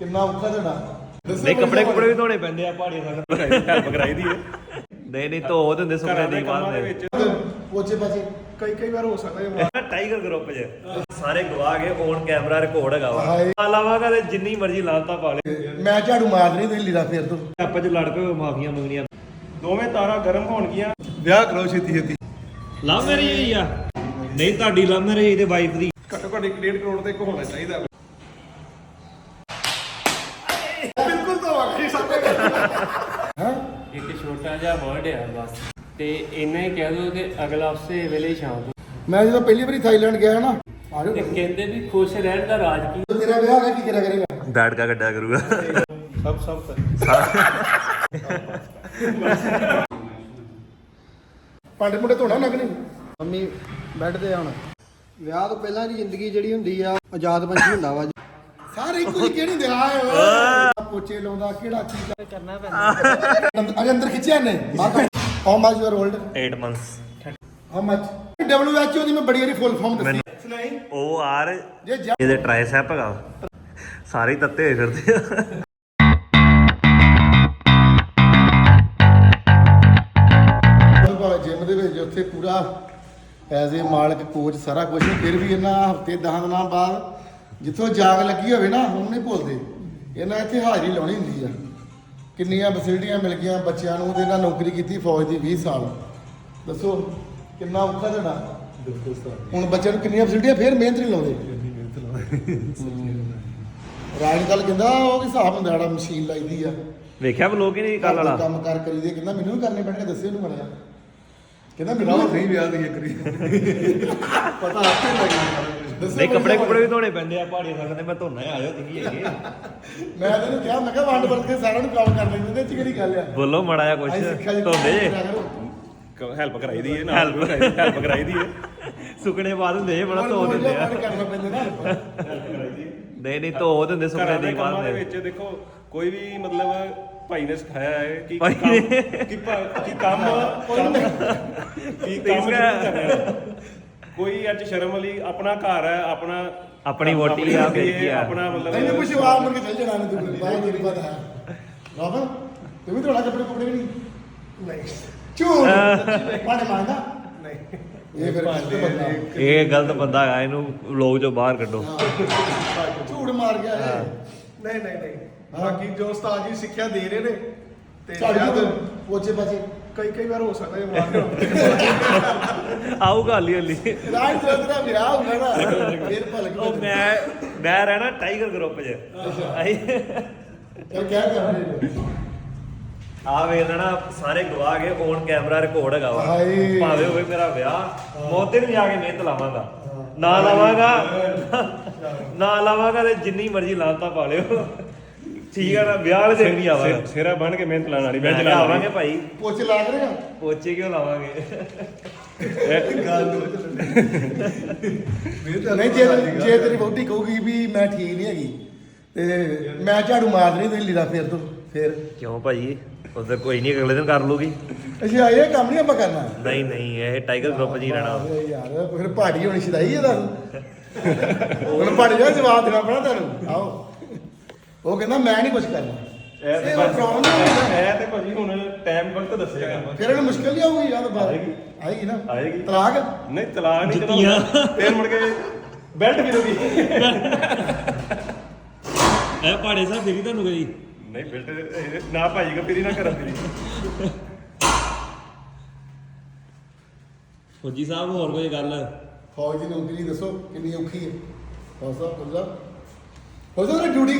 ਕਿੰਨਾ ਔਖਾ ਤੁਹਾਡਾ? ਨਹੀਂ ਕੱਪੜੇ ਕੁਪੜੇ ਵੀ ਧੋਣੇ ਪੈਂਦੇ ਆ ਪਹਾੜੀ ਸੰਗਤ ਹੈਲਪ ਕਰਾਈ ਦੀ। ਹੈ ਨਹੀਂ ਨਹੀਂ ਧੋ ਦਿੰਦੇ ਸੁਪਨੇ ਦੀ ਬਾਅਦ ਦੇ ਪੋਚੇ ਪਾਚੇ ਕਈ ਕਈ ਵਾਰ ਹੋ ਸਕਦਾ ਹੈ ਟਾਈਗਰ ਗਰੁੱਪ 'ਚ। ਸਾਰੇ ਗਵਾ ਕੇ ਔਨ ਕੈਮਰਾ ਰਿਕਾਰਡ ਹੈਗਾ ਵਾ। ਲਾਵਾਂਗਾ ਤੇ ਜਿੰਨੀ ਮਰਜ਼ੀ ਲਾਂਤਾ ਪਾ ਲੈ। ਮੈਂ ਝਾੜੂ ਮਾਰ ਨਹੀਂ ਤੁਸੀਂ ਲੀੜਾ ਫੇਰ ਤੋਂ। ਆਪਾਂ 'ਚ ਲੜ ਪਏ ਮਾਫੀਆਂ ਮੰਗਣੀਆਂ। ਦੋਵੇਂ ਤਾਰਾਂ ਗਰਮ ਹੋਣਗੀਆਂ ਵਿਆਹ ਕਰੋ ਛੇਤੀ ਛੇਤੀ। ਲਵ ਮੈਰਿਜ ਹੋਈ ਆ। ਨਹੀਂ ਤੁਹਾਡੀ ਲਵ ਮੈਰਿਜ ਤੇ ਵਾਈਫ ਦੀ। ਘੱਟੋ ਘੱਟ 1.5 ਕਰੋੜ ਤੇ ਇੱਕ ਹੋਣਾ ਚਾਹੀਦਾ ਬਿਲਕੁਲ ਤਾਂ ਵਾਕਈ ਸਾਡੇ ਹਾਂ ਇੱਕ ਛੋਟਾ ਜਿਹਾ ਵਰਡ ਹੈ ਬਸ। ਤੇ ਇੰਨਾ ਹੀ ਕਹਿ ਦੋ ਕਿ ਅਗਲਾ ਉਸੇ ਵੇਲੇ ਸ਼ਾਮ ਨੂੰ। ਮੈਂ ਜਦੋਂ ਪਹਿਲੀ ਵਾਰੀ ਥਾਈਲੈਂਡ ਗਿਆ ਨਾ ਆ ਤੇ ਕਹਿੰਦੇ ਵੀ ਖੁਸ਼ ਰਹਿਣ ਦਾ ਰਾਜ ਕੀ? ਤੇਰਾ ਵਿਆਹ ਹੈ ਕੀ ਕਰਿਆ ਕਰੇਗਾ? ਬੈਠ ਕੇ ਗੱਡਾ ਕਰੂਗਾ। ਸਭ ਸਭ ਭਾਂਡੇ ਮੁੰਡੇ ਧੋਣਾ ਲੱਗਣੇ ਮੰਮੀ ਬੈੱਡ ਤੇ ਹੁਣ ਵਿਆਹ ਤੋਂ ਪਹਿਲਾਂ ਦੀ ਜ਼ਿੰਦਗੀ ਜਿਹੜੀ ਹੁੰਦੀ ਆ ਆਜ਼ਾਦ ਪੰਛੀ ਹੁੰਦਾ ਵਾ। ਸਾਰੇ ਇੱਕੋ ਕਿਹੜੀ ਓਏ। ਪੋਚੇ ਲਾਉਂਦਾ ਕਿਹੜਾ ਕੀ ਕਰਨਾ ਪੈਂਦਾ। ਅਰੇ ਅੰਦਰ ਖਿੱਚਿਆ ਨੇ how much you are old 8 months how much WHO ਦੀ ਮੈਂ ਬੜੀ ਵਾਰੀ ਫੁੱਲ ਫਾਰਮ ਦੱਸੀ। ਨਹੀਂ ਉਹ ਆਰ ਜੇ ਜਾ ਇਹਦੇ ਟ੍ਰਾਈਸੈਪ ਹੈਗਾ। ਸਾਰੇ ਹੀ ਤੱਤੇ ਹੋਏ ਫਿਰਦੇ ਆ। ਜਿਮ ਦੇ ਵਿੱਚ ਉੱਥੇ ਪੂਰਾ ਐਜ਼ ਏ ਮਾਲਕ ਕੋਚ ਸਾਰਾ ਕੁਝ ਫਿਰ ਵੀ ਇਹਨਾਂ ਹਫ਼ਤੇ 10 ਦਿਨਾਂ ਬਾਅਦ ਜਿੱਥੋਂ ਜਾਗ ਲੱਗੀ ਹੋਵੇ ਨਾ ਹੁਣ ਨਹੀਂ ਭੁੱਲਦੇ। ਇਹਨਾਂ ਇੱਥੇ ਹਾਜ਼ਰੀ ਲਾਉਣੀ ਹੁੰਦੀ ਆ। ਕਿੰਨੀਆਂ ਫੈਸਿਲਿਟੀਆਂ ਮਿਲ ਗਈਆਂ ਬੱਚਿਆਂ ਨੂੰ ਤੇ ਇਹਨਾਂ ਨੌਕਰੀ ਕੀਤੀ ਫੌਜ ਦੀ 20 ਸਾਲ। ਦੱਸੋ ਕਿੰਨਾ ਔਖਾ ਤੁਹਾਡਾ? ਬਿਲਕੁਲ ਸਰ। ਹੁਣ ਬੱਚਿਆਂ ਨੂੰ ਕਿੰਨੀਆਂ ਫੈਸਿਲਿਟੀਆਂ ਫਿਰ ਮਿਹਨਤ ਨਹੀਂ ਲਾਉਂਦੇ? ਰਾਇਨ ਗੱਲ ਕਹਿੰਦਾ ਉਹ ਕੀ ਹਿਸਾਬ ਹੁੰਦਾ ਜਿਹੜਾ ਮਸ਼ੀਨ ਲਾਈਦੀ ਆ। ਵੇਖਿਆ ਬਲੋਗ ਹੀ ਨਹੀਂ ਕੱਲ ਵਾਲਾ? ਕੰਮ ਕਰ ਕਰੀਦੇ ਕਹਿੰਦਾ ਮੈਨੂੰ ਵੀ ਕਰਨੇ ਪੈਣਗੇ ਦੱਸਿਓ ਇਹਨੂੰ ਮੜਿਆ ਕਹਿੰਦਾ ਮੈਨੂੰ ਨਹੀਂ ਵਿਆਹ ਦੀ ਕਰੀ ਪਤਾ ਆਪੇ ਲੱਗ ਨਹੀਂ ਕੱਪੜੇ ਕੁਪੜੇ ਵੀ ਧੋਣੇ ਪੈਂਦੇ ਆ ਪਹਾੜੀ ਸੰਗਤ ਮੈਂ ਧੋਣਾ ਆ ਜਾਓ ਤੁਸੀਂ ਹੈਗੇ? ਮੈਂ ਤੈਨੂੰ ਕਿਹਾ ਮੈਂ ਕਿਹਾ ਵੰਡ ਵਰਤ ਕੇ ਸਾਰਿਆਂ ਨੂੰ ਕੰਮ ਕਰ ਲੈਂਦੇ ਤੇ ਇਹ 'ਚ ਕਿਹੜੀ ਗੱਲ ਆ? ਬੋਲੋ ਮੜਾ ਜਾ ਕੁਛ ਧੋਂਦੇ ਜੇ। ਹੈਲਪ ਕਰਾਈ ਦੀ ਹੈ ਨਾਲ। ਹੈਲਪ ਹੈਲਪ ਕਰਾਈ ਦੀ ਹੈ ਸੁਕਣੇ ਬਾਅਦ ਹੁੰਦੇ ਜੇ ਬੜਾ ਧੋ ਦਿੰਦੇ ਆ। ਕਰਨਾ ਪੈਂਦਾ ਨਾ। ਨਹੀਂ ਨਹੀਂ ਧੋ ਦਿੰਦੇ ਸੁਕਣੇ ਦੀ ਦੇ ਬਾਅਦ ਦੇ ਦੇ ਵਿੱਚ। ਦੇਖੋ ਕੋਈ ਵੀ ਮਤਲਬ ਭਾਈ ਨੇ ਸਿਖਾਇਆ ਹੈ ਕਿ ਕੰਮ। ਕਿ ਕੰਮ ਕੰਮ ਕੀ ਕੰਮ ਕਰਨਾ। ਕੋਈ ਅੱਜ ਸ਼ਰਮ ਵਾਲੀ ਆਪਣਾ ਘਰ ਹੈ ਆਪਣਾ ਆਪਣੀ ਵਹੁਟੀ ਆ, ਆਪਣੀ ਆ। ਮਤਲਬ ਇਹਨੇ ਕੁਝ ਮੰਗ ਕੇ ਚੱਲ ਜਾਣਾ ਨੇ ਤੂੰ ਬਾਹਰ ਤੇਰੀ ਪਤਾ ਹੈ। ਰਾਬਨ ਤੂੰ ਵੀ ਥੋੜਾ ਕੱਪੜੇ ਕੁਪੜੇ ਵੀ ਨਹੀਂ? ਨਹੀਂ। ਝੂਠ! ਪਾਣੇ ਮੰਗਦਾ ਨਹੀਂ। ਇਹ ਫਿਰ ਗਲਤ ਬੰਦਾ। ਇਹ ਗਲਤ ਬੰਦਾ ਹੈਗਾ ਇਹਨੂੰ ਲੋਕ ਚੋਂ ਬਾਹਰ ਕੱਢੋ। ਝੂਠ ਮਾਰ ਗਿਆ ਇਹ। ਨਹੀਂ ਨਹੀਂ ਨਹੀਂ। ਬਾਕੀ ਜੋ ਉਸਤਾਦ ਜੀ ਸਿੱਖਿਆ ਦੇ ਰਹੇ ਨੇ ਤੇ ਝਾੜੂ ਸ਼ਾਇਦ ਪੋਚੇ ਪਾਚੇ। ਕਈ ਕਈ ਵਾਰ ਹੋ ਸਕਦਾ ਹੈ ਮਾਰ ਆਊਗਾ ਹਲੀ ਹਲੀ। ਰਾਜ ਤੇਰਾ ਵਿਆਹ ਹੋਊਗਾ ਨਾ ਫਿਰ ਭਲਕ ਉਹ ਮੈਂ ਮੈਂ ਰਹਿਣਾ ਟਾਈਗਰ ਗਰੁੱਪ 'ਚ। ਚੱਲ ਕਹਿ ਕਰ ਆ ਵੇਖ ਲੈਣਾ ਸਾਰੇ ਗਵਾ ਕੇ ਔਨ ਕੈਮਰਾ ਰਿਕਾਰਡ ਹੈਗਾ ਵਾ। ਭਾਵੇਂ ਹੋਵੇ ਮੇਰਾ ਵਿਆਹ ਮੋਤੇ ਨੂੰ ਜਾ ਕੇ ਮਿਹਨਤ ਲਾਵਾਂਗਾ। ਨਾ ਲਾਵਾਂਗਾ। ਨਾ ਲਾਵਾਂਗਾ ਤੇ ਜਿੰਨੀ ਮਰਜ਼ੀ ਲਾਂਤਾ ਪਾ ਲਿਓ। ਠੀਕ ਆ ਨਾ ਵਿਆਹ ਵਾਲੇ ਦਿਨ ਵੀ ਆਵਾਂਗਾ। ਸਿਰਾ ਬਣ ਕੇ ਮਿਹਨਤ ਲਾਣ ਵਾਲੀ ਮੈਂ ਬੈਂਚ ਆਵਾਂਗੇ ਭਾਈ। ਪੋਚੇ ਲਾ ਕਰੇਗਾ ਪੋਚੇ ਕਿਉਂ ਲਾਵਾਂਗੇ? ਨਹੀਂ ਜੇ ਜੇ ਤੇਰੀ ਵਹੁਟੀ ਕਹੂਗੀ ਵੀ ਮੈਂ ਠੀਕ ਨਹੀਂ ਹੈਗੀ ਤੇ ਮੈਂ ਝਾੜੂ ਮਾਰ ਨਹੀਂ ਤੁਸੀਂ ਲੀੜਾ ਫੇਰ ਤੋਂ ਫੇਰ। ਕਿਉਂ ਭਾਈ? ਉਧਰ ਕੋਈ ਨਹੀਂ ਅਗਲੇ ਦਿਨ ਕਰ ਲੂਗੀ। ਅੱਛਾ ਇਹ ਕੰਮ ਨਹੀਂ ਆਪਾਂ ਕਰਨਾ? ਨਹੀਂ ਨਹੀਂ ਇਹ ਟਾਈਗਰ ਗਰੁੱਪ ਹੀ ਰਹਿਣਾ। ਯਾਰ ਫਿਰ ਪਹਾੜੀ ਹੋਣੀ ਸ਼ਦਾਈ ਹੈ ਦੱਸ ਹੁਣ ਪਹਾੜੀ ਦਾ ਜਵਾਬ ਦੇਣਾ ਪੈਣਾ ਤੁਹਾਨੂੰ। ਆਓ। ਉਹ ਕਹਿੰਦਾ ਮੈਂ ਨਹੀਂ ਕੁਝ ਕਰਨਾ। ਇਹ ਨਹੀਂ ਹੁੰਦਾ। ਹੈ ਤੇ ਭਾਜੀ ਹੁਣ ਟਾਈਮ ਵਕਤ ਦੱਸੇਗਾ ਫਿਰ ਇਹਨੂੰ ਮੁਸ਼ਕਲ ਨਹੀਂ ਆਊਗੀ ਯਾਰ ਬਾਤ ਆਏਗੀ। ਆਏਗੀ ਨਾ। ਆਏਗੀ। ਤਲਾਕ? ਨਹੀਂ ਤਲਾਕ ਨਹੀਂ ਜੁੱਤੀਆਂ। ਫਿਰ ਮੁੜ ਕੇ ਬੈਲਟ ਮਿਲੂਗੀ ਇਹ ਪਾੜੇ ਸਾਹਿਬ ਫੇਰੀ ਤੁਹਾਨੂੰ ਗਈ ਨਹੀਂ ਬੈਲਟ ਨਾ ਭਾਜੀ ਕੋ ਤੇਰੀ ਨਾ ਕਰਾਂ ਤੇਰੀ ਫੌਜੀ ਸਾਹਿਬ ਹੋਰ ਕੋਈ ਗੱਲ? ਫੌਜ ਦੀ ਨੌਕਰੀ ਦੱਸੋ ਕਿੰਨੀ ਔਖੀ ਹੈ? ਫੌਜ ਸਾਹਿਬ ਫੌਜਾ ਫੌਜਾ ਦੀ ਡਿਊਟੀ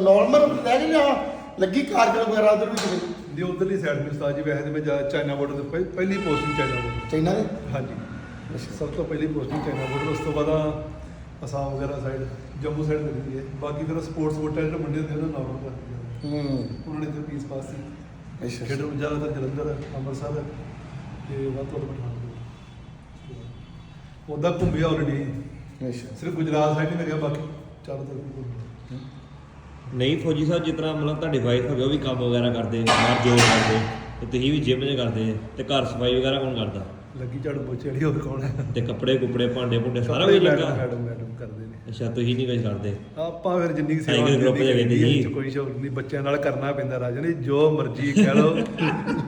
ਨਾਰਮਲ ਰਹਿ ਗਈ ਜਾਂ ਲੱਗੀ ਕਾਰਗਲ ਵਗੈਰਾ ਉਧਰ ਵੀ ਕਿਤੇ? ਦੀ ਉਧਰਲੀ ਸਾਈਡ ਤੇ ਉਸਤਾਦ ਜੀ ਵੈਸੇ ਤੇ ਮੈਂ ਜਾ- ਚਾਈਨਾ ਬਾਰਡਰ ਤੇ ਪਹਿ- ਪਹਿਲੀ ਪੋਸਟਿੰਗ ਚਾਈਨਾ ਬਾਰਡਰ ਚਾਈਨਾ ਦੇ? ਹਾਂਜੀ। ਸਭ ਤੋਂ ਪਹਿਲੀ ਪੋਸਟਿੰਗ ਚਾਈਨਾ ਬਾਰਡਰ ਉਸ ਤੋਂ ਬਾਅਦ ਅਸਾਮ ਵਗੈਰਾ ਸਾਈਡ ਜੰਮੂ ਸਾਈਡ ਮਿਲਦੀ ਹੈ। ਬਾਕੀ ਫਿਰ ਸਪੋਰਟਸ ਕੋਟਾ ਜਿਹੜੇ ਮੁੰਡੇ ਹੁੰਦੇ ਉਹਨਾਂ ਨਾਰਮਲ ਕਰਦੇ ਹੂੰ। ਉਹਨਾਂ ਨੇ ਤੇ ਪੀਸ ਪਾਸ ਸੀ ਅੱਛਾ ਖੇਡਣ ਨੂੰ ਜ਼ਿਆਦਾਤਰ ਜਲੰਧਰ ਅੰਮ੍ਰਿਤਸਰ ਤੇ ਵੱਧ ਤੋਂ ਵੱਧ ਪਠਾਨਕੋਟ। ਉਹਦਾ ਘੁੰਮਿਆ ਆਲਰੇਡੀ ਅੱਛਾ। ਸਿਰਫ ਗੁਜਰਾਤ ਸਾਈਡ ਹੀ ਲੱਗਿਆ ਬਾਕੀ ਚਾਰ ਤਰਫ ਘੁੰਮਿਆ ਨਹੀਂ ਫੌਜੀ ਸਾਹਿਬ ਜਿਸ ਤਰ੍ਹਾਂ ਮਤਲਬ ਤੁਹਾਡੀ ਵਾਈਫ ਹੈਗੇ ਉਹ ਵੀ ਕੰਮ ਵਗੈਰਾ ਕਰਦੇ ਬਾਹਰ ਜੋਬ ਕਰਦੇ ਤੇ ਤੁਸੀਂ ਵੀ ਜਿਮ 'ਚ ਕਰਦੇ ਤੇ ਘਰ ਸਫ਼ਾਈ ਵਗੈਰਾ ਕੌਣ ਕਰਦਾ? ਲੱਗੀ ਝਾੜੂ ਪੋਚੇ ਵਾਲੀ ਹੋਰ ਕੌਣ ਹੈ ਤੇ ਕੱਪੜੇ ਕੁਪੜੇ ਭਾਂਡੇ ਭੁੰਡੇ ਸਾਰਾ ਕੁਝ ਲੱਗਾ? ਮੈਡਮ ਮੈਡਮ ਕਰਦੇ ਨੇ। ਅੱਛਾ ਤੁਸੀਂ ਨਹੀਂ ਕੁਝ ਕਰਦੇ? ਆਪਾਂ ਫਿਰ ਜਿੰਨੀ ਸੇਵਾ ਸਾਈਕਲ ਗਰੁੱਪ ਚ ਕਹਿੰਦੇ ਜੀ। ਕੋਈ ਸ਼ੌਕ ਨਹੀਂ ਬੱਚਿਆਂ ਨਾਲ ਕਰਨਾ ਪੈਂਦਾ ਰਾਜਨ ਜੋ ਮਰਜ਼ੀ ਕਹਿ ਲਓ।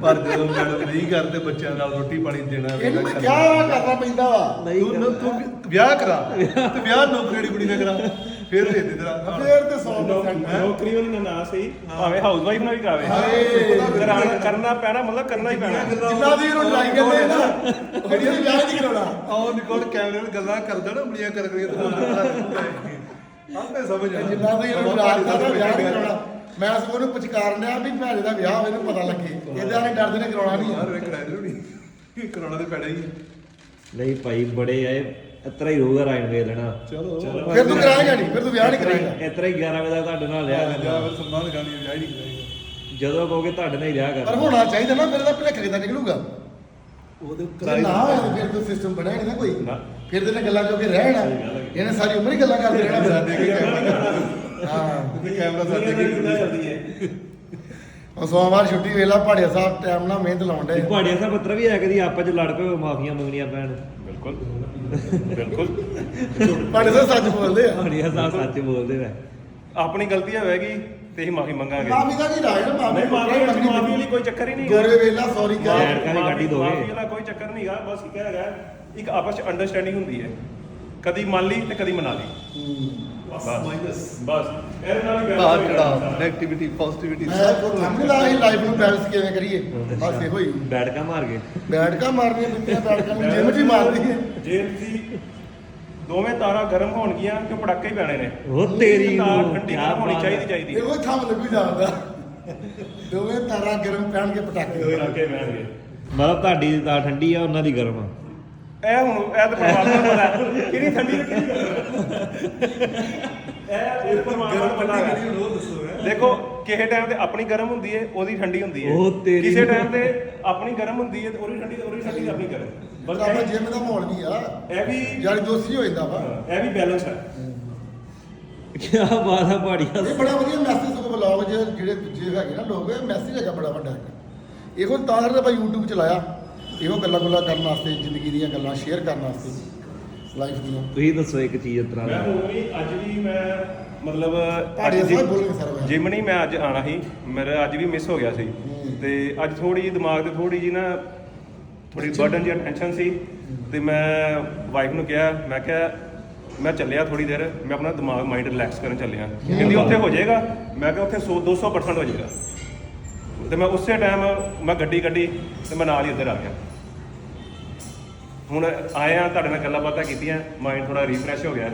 ਪਰ ਜਦੋਂ ਮੈਡਮ ਨਹੀਂ ਕਰਦੇ ਬੱਚਿਆਂ ਨਾਲ ਰੋਟੀ ਪਾਣੀ ਦੇਣਾ ਇਹਨੂੰ ਮੈਂ। ਕਿਹਾ ਕਰਨਾ ਪੈਂਦਾ ਵਾ। ਤੂੰ ਨਾ- ਤੂੰ ਵਿਆਹ ਕਰਾ ਤੇ ਵਿਆਹ ਨੌਕਰੀ ਕੁੜੀ ਨਾਲ ਕਰਾ। ਫਿਰ ਦੇ ਦੇ ਤੇਰਾ ਫੇਰ ਤੇ 100% ਹੈ। ਨੌਕਰੀ ਵਾਲੀ ਨਾ ਨਾ ਸਹੀ। ਭਾਵੇਂ ਹਾਊਸ ਵਾਈਫ ਨਾਲ ਵੀ ਕਰਾਵੇ। ਹਾਏ। ਕਰਾਉਣਾ- ਕਰਨਾ ਪੈਣਾ ਮਤਲਬ ਕਰਨਾ ਹੀ ਪੈਣਾ। ਜਿੰਨਾ ਦੀ ਇਹਨੂੰ ਲਾਈ ਜਾਂਦੇ ਨਾ ਉਹਦੀ ਵਿਆਹ ਨਹੀਂ ਕਰਾਉਣਾ। ਆਹ ਨਿਕਲ ਕੈਮਰੇ ਨਾਲ ਗੱਲਾਂ ਕਰਦਾ ਨਾ ਬੜੀਆਂ ਕਰ ਕਰ ਆਪੇ ਸਮਝ ਆ ਜਿੰਨਾ ਦੀ ਦਾ ਤਾਂ ਵਿਆਹ ਨਹੀਂ ਕਰਾਉਣਾ। ਮੈਂ ਸਗੋਂ ਉਹਨੂੰ ਪੁਚਕਾਰਨ ਡਿਆ ਵੀ ਭੈਣੇ ਦਾ ਵਿਆਹ ਹੋਵੇ ਇਹਨੂੰ ਪਤਾ ਲੱਗੇ। ਇਹਦੇ ਨਾਲ ਡਰਦੇ ਨੇ ਕਰਾਉਣਾ ਨਹੀਂ। ਯਾਰ ਵੇ ਕਰਾ ਦੇ ਨਹੀਂ ਕਰਾਉਣਾ ਤੇ ਪੈਣਾ ਹੀ ਹੈ। ਨਹੀਂ ਭਾਈ ਬੜੇ ਆਏ ਇਤਰਾ ਹੀ ਰੋਗਾ ਰਾਇਣ ਵੇਖ ਲੈਣਾ ਚਲੋ ਫਿਰ ਤੂੰ ਕਰਾਏਗਾ ਨਹੀਂ ਫਿਰ ਤੂੰ ਵਿਆਹ ਨਹੀਂ ਕਰਾਏਗਾ। ਇਤਰਾ ਹੀ 11 ਵਜੇ ਤੱਕ ਤੁਹਾਡੇ ਨਾਲ ਲਿਆ ਜਾ ਕਰਨਾ। ਫਿਰ ਸਨਮਾਨ ਗਾਣੀ ਵਿਆਹ ਹੀ ਨਹੀਂ ਕਰਾਏਗਾ। ਜਦੋਂ ਕਹੋਗੇ ਤੁਹਾਡੇ ਨਾਲ ਹੀ ਰਿਹਾ ਪਰ ਕਰਨਾ ਹੋਣਾ ਚਾਹੀਦਾ ਨਾ ਫਿਰ ਤਾਂ ਭਲੇਖ ਕਿਦਾਂ ਨਿਕਲੂਗਾ? ਉਹਦੇ ਜੇ ਨਾ ਹੋਇਆ ਤਾਂ ਫਿਰ ਤਾਂ ਸਿਸਟਮ ਬਣਿਆ ਨਹੀਂ ਨਾ ਕੋਈ। ਫਿਰ ਤੇ ਨੇ ਗੱਲਾਂ ਕੇ ਰਹਿਣਾ। ਇਹਨੇ ਸਾਰੀ ਉਮਰ ਹੀ ਗੱਲਾਂ ਕਰਦੇ ਰਹਿਣਾ। ਸਾਡੇ ਕੇ ਹਾਂ। ਤੇ ਕੈਮਰਾ ਸਾਡੇ ਕੇ ਉਹ ਸੋਮਵਾਰ ਛੁੱਟੀ ਵੇਲਾ ਪਹਾੜੀਆ ਸਾਹਿਬ ਟਾਈਮ ਨਾਲ ਮਿਹਨਤ ਲਾਉਣ ਦੇ ਪਹਾੜੀਆਂ ਸਾਹਿਬ ਪੱਤਰ ਵੀ ਆਇਆ ਕਦੀ ਆਪਸ ਚ ਲੜ ਪਏ ਮਾਫੀਆਂ ਮੰਗਣੀਆਂ ਪੈਣ। ਬਿਲਕੁਲ ਬਿਲਕੁਲ। ਪਹਾੜੀਆ ਸਾਹਿਬ ਸੱਚ ਬੋਲਦੇ ਆ। ਪਹਾੜੀਆਂ ਸਾਹਿਬ ਸੱਚ ਬੋਲਦੇ ਵੇ ਆਪਣੀ ਗਲਤੀ ਹੋਵੇਗੀ ਤੇ ਅਸੀਂ ਮਾਫੀ ਮੰਗਾਂਗੇ। ਮਾਫੀ ਦਾ ਕੀ ਰਾਜ ਨਾ ਮਾਫੀ ਨਹੀਂ ਮਾਫੀ ਮਾਫੀ ਲਈ ਕੋਈ ਚੱਕਰ ਹੀ ਨਹੀਂ ਗੋਰੇ ਵੇਲਾ ਸੌਰੀ ਕਹਿ ਕੇ ਗੱਡੀ ਦੋਗੇ। ਮਾਫੀ ਵਾਲਾ ਕੋਈ ਚੱਕਰ ਨਹੀਂ ਹੈਗਾ ਬਸ ਇੱਕ ਹੈਗਾ ਇੱਕ ਆਪਸ ਚ ਅੰਡਰਸਟੈਂਡਿੰਗ ਹੁੰਦੀ ਹੈ। ਕਦੀ ਮੰਨ ਲਈ ਤੇ ਕਦੀ ਮਨਾ ਲਈ। ਬਸ ਮਾਈਨਸ। ਬਸ। ਇਹਦੇ ਨਾਲ ਹੀ ਬਾਹਰ balance ਚੜਾ ਹੋਏਗਾ। ਨੈਗੇਟਿਵਿਟੀ ਪੋਜ਼ਿਟਿਵਿਟੀ ਮੈਂ ਸਮਝਦਾ ਇਹ ਲਾਈਫ ਨੂੰ ਬੈਲੈਂਸ ਕਿਵੇਂ ਕਰੀਏ? ਬਸ ਇਹੋ ਹੀ। ਬੈਠਕਾ ਮਾਰ ਕੇ ਬੈਠਕਾਂ ਮਾਰਨੀਆਂ ਪਿੱਤੀਆਂ ਬੈਠਕਾਂ ਨੂੰ ਜਿਮ 'ਚ ਹੀ ਮਾਰਦੀ ਹੈ। ਜੇ ਤੁਸੀਂ ਦੋਵੇਂ ਤਾਰਾਂ ਗਰਮ ਹੋਣਗੀਆਂ ਤੇ ਪੜਾਕੇ ਹੀ ਪੈਣੇ ਨੇ। ਉਹ ਤੇਰੀ ਤਾਰ ਨੂੰ, ਠੰਡੀ ਕਿਆ ਹੋਣੀ ਬਾਤ ਚਾਹੀਦੀ ਹੈ। ਚਾਹੀਦੀ ਇਹੋ ਹੀ ਥੰਮ ਲੱਗੂ ਜਾਂਦਾ। ਦੋਵੇਂ ਤਾਰਾਂ ਗਰਮ ਪੈਣਗੇ ਪਟਾਕੇ ਪੜਾਕੇ ਪੈਣਗੇ। ਮਤਲਬ ਤੁਹਾਡੀ ਤਾਂ ਠੰਡੀ ਆ ਉਹਨਾਂ ਦੀ ਗਰਮ ਆ। ਇਹ ਹੁਣ ਇਹ ਤਾਂ ਪਰਮਾਤਮਾ ਨੂੰ ਪਤਾ ਕਿਹੜੀ ਠੰਡੀ ਤੇ ਕਿਹੜੀ ਗਰਮ ਇਹ ਇਹ ਪਰਮਾਤਮਾ ਨੂੰ ਪਤਾ ਹੈ। ਉਹ ਦੱਸੋ ਹੈ। ਦੇਖੋ ਕਿਸੇ ਟਾਈਮ ਤੇ ਆਪਣੀ ਗਰਮ ਹੁੰਦੀ ਹੈ ਉਹਦੀ ਠੰਡੀ ਹੁੰਦੀ ਹੈ। ਉਹ ਤੇਰੀ ਕਿਸੇ। ਟਾਈਮ ਤੇ ਆਪਣੀ ਗਰਮ ਹੁੰਦੀ ਹੈ ਤੇ ਉਹਦੀ ਠੰਡੀ ਉਹਦੀ ਠੰਡੀ ਆਪਣੀ ਗਰਮ ਬਸ ਆਪਾਂ ਇਹ- ਜਿਮ ਦਾ ਮਾਹੌਲ ਵੀ ਆ। ਇਹ ਵੀ ਯਾਰ ਦੋਸਤੀ ਹੋ ਜਾਂਦਾ ਵਾ। ਇਹ ਵੀ ਬੈਲੈਂਸ ਹੈ। ਕੀ ਬਾਤ ਆ ਪਹਾੜੀਆਂ ਇਹ ਬੜਾ ਵਧੀਆ ਮੈਸੇਜ ਸਗੋਂ ਬਲੌਗ ਜਿਹੜੇ ਦੂਜੇ ਹੈਗੇ ਨਾ ਲੋਕ ਇਹ ਮੈਸੇਜ ਹੈਗਾ ਬੜਾ ਵੱਡਾ ਇਹੋ ਤਾਂ ਕਰਕੇ ਆਪਾਂ YouTube ਚਲਾਇਆ ਇਹੋ ਗੱਲਾਂ ਗੁੱਲਾਂ ਕਰਨ ਵਾਸਤੇ ਜ਼ਿੰਦਗੀ ਦੀਆਂ ਗੱਲਾਂ ਸ਼ੇਅਰ ਕਰਨ ਵਾਸਤੇ ਲਾਈਫ ਦੀਆਂ ਤੁਸੀਂ ਦੱਸੋ ਇੱਕ ਚੀਜ਼ ਇਸ ਤਰ੍ਹਾਂ ਮੈਂ ਦੀ। ਵੀ ਅੱਜ ਵੀ ਮੈਂ ਮਤਲਬ ਅੱਜ ਸਰ ਜਿਮ ਨਹੀਂ ਮੈਂ ਅੱਜ ਆਣਾ ਸੀ ਮੇਰਾ ਅੱਜ ਵੀ ਮਿਸ ਹੋ ਗਿਆ ਸੀ। ਤੇ ਅੱਜ ਥੋੜੀ ਜਿਹੀ ਦਿਮਾਗ ਤੇ ਥੋੜੀ ਜਿਹੀ ਨਾ ਥੋੜੀ ਬਰਡਨ ਜਿਹੀ ਟੈਨਸ਼ਨ ਸੀ। ਤੇ ਮੈਂ ਵਾਈਫ ਨੂੰ ਕਿਹਾ ਮੈਂ ਕਿਹਾ ਮੈਂ ਚੱਲਿਆ ਥੋੜੀ ਦੇਰ ਮੈਂ ਆਪਣਾ ਦਿਮਾਗ ਮਾਈਂਡ ਰਿਲੈਕਸ ਕਰਨ ਚੱਲਿਆ। ਕਹਿੰਦੀ ਉੱਥੇ ਹੋ ਜਾਏਗਾ। ਮੈਂ ਕਿਹਾ ਉੱਥੇ 100 200% ਹੋ ਜਾਏਗਾ। ਤੇ ਮੈਂ ਉਸੇ ਟਾਈਮ ਮੈਂ ਗੱਡੀ ਕੱਢੀ ਤੇ ਮੈਂ ਨਾਲ ਹੀ ਉੱਧਰ ਆ ਗਿਆ। ਹੁਣ ਆਏ ਆ ਤੁਹਾਡੇ ਨਾਲ ਗੱਲਾਂ ਬਾਤਾਂ ਕੀਤੀਆਂ ਮਾਈਂਡ ਥੋੜਾ ਰੀਫਰੈਸ਼ ਹੋ ਗਿਆ।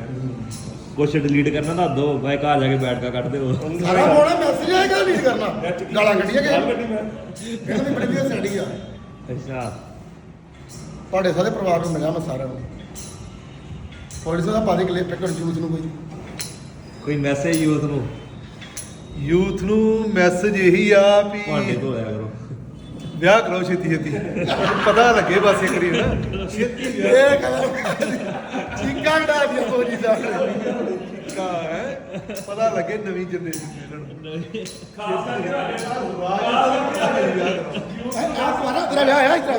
ਕੁਛ ਡਿਲੀਟ ਕਰਨਾ ਦੱਸ ਦੋ ਮੈਂ ਘਰ ਜਾ ਕੇ ਬੈਠਕਾ ਕੱਢ ਦਿਓ। ਸਾਰਾ ਬੋਲਣਾ ਮੈਸੇਜ ਆਏਗਾ ਨਹੀਂ ਕਰਨਾ। ਗਾਲਾਂ ਕੱਢੀਆਂ ਮੈਂ। ਇਹਨਾਂ ਦੀ ਬੜੀ ਵਧੀਆ ਸੈਟਿੰਗ ਆ। ਅੱਛਾ। ਤੁਹਾਡੇ ਸਾਰੇ ਪਰਿਵਾਰ ਨੂੰ ਮਿਲਿਆ ਮੈਂ ਸਾਰਿਆਂ ਨੂੰ। ਪੁਲਿਸ ਦਾ ਪਾਦੇ ਕਲਿੱਪ ਇੱਕ ਜੂਸ ਨੂੰ ਕੋਈ। ਕੋਈ ਮੈਸੇਜ ਯੂਥ ਨੂੰ? ਯੂਥ ਨੂੰ ਮੈਸੇਜ ਇਹੀ ਆ ਭਾਂਡੇ ਵੀ ਧੋ ਲਿਆ ਕਰੋ। ਵਿਆਹ ਕਰੋ ਛੇਤੀ ਛੇਤੀ। ਪਤਾ ਲੱਗੇ ਬਸ ਇੱਕ ਵਾਰੀ ਨਾ ਛੇਤੀ ਇਹ ਕਹਿੰਦਾ ਚੀਕਾਂ ਡਾ ਸਾਹਿਬ। ਕਾ ਹੈ? ਪਤਾ ਲੱਗੇ ਨਵੀਂ ਜਨਰੇਸ਼ਨ ਇਹਨਾਂ ਨੂੰ ਆ ਤੁਹਾਡਾ ਤੇਰਾ ਵਿਆਹ ਹੈ ਇਸ ਤਰ੍ਹਾਂ?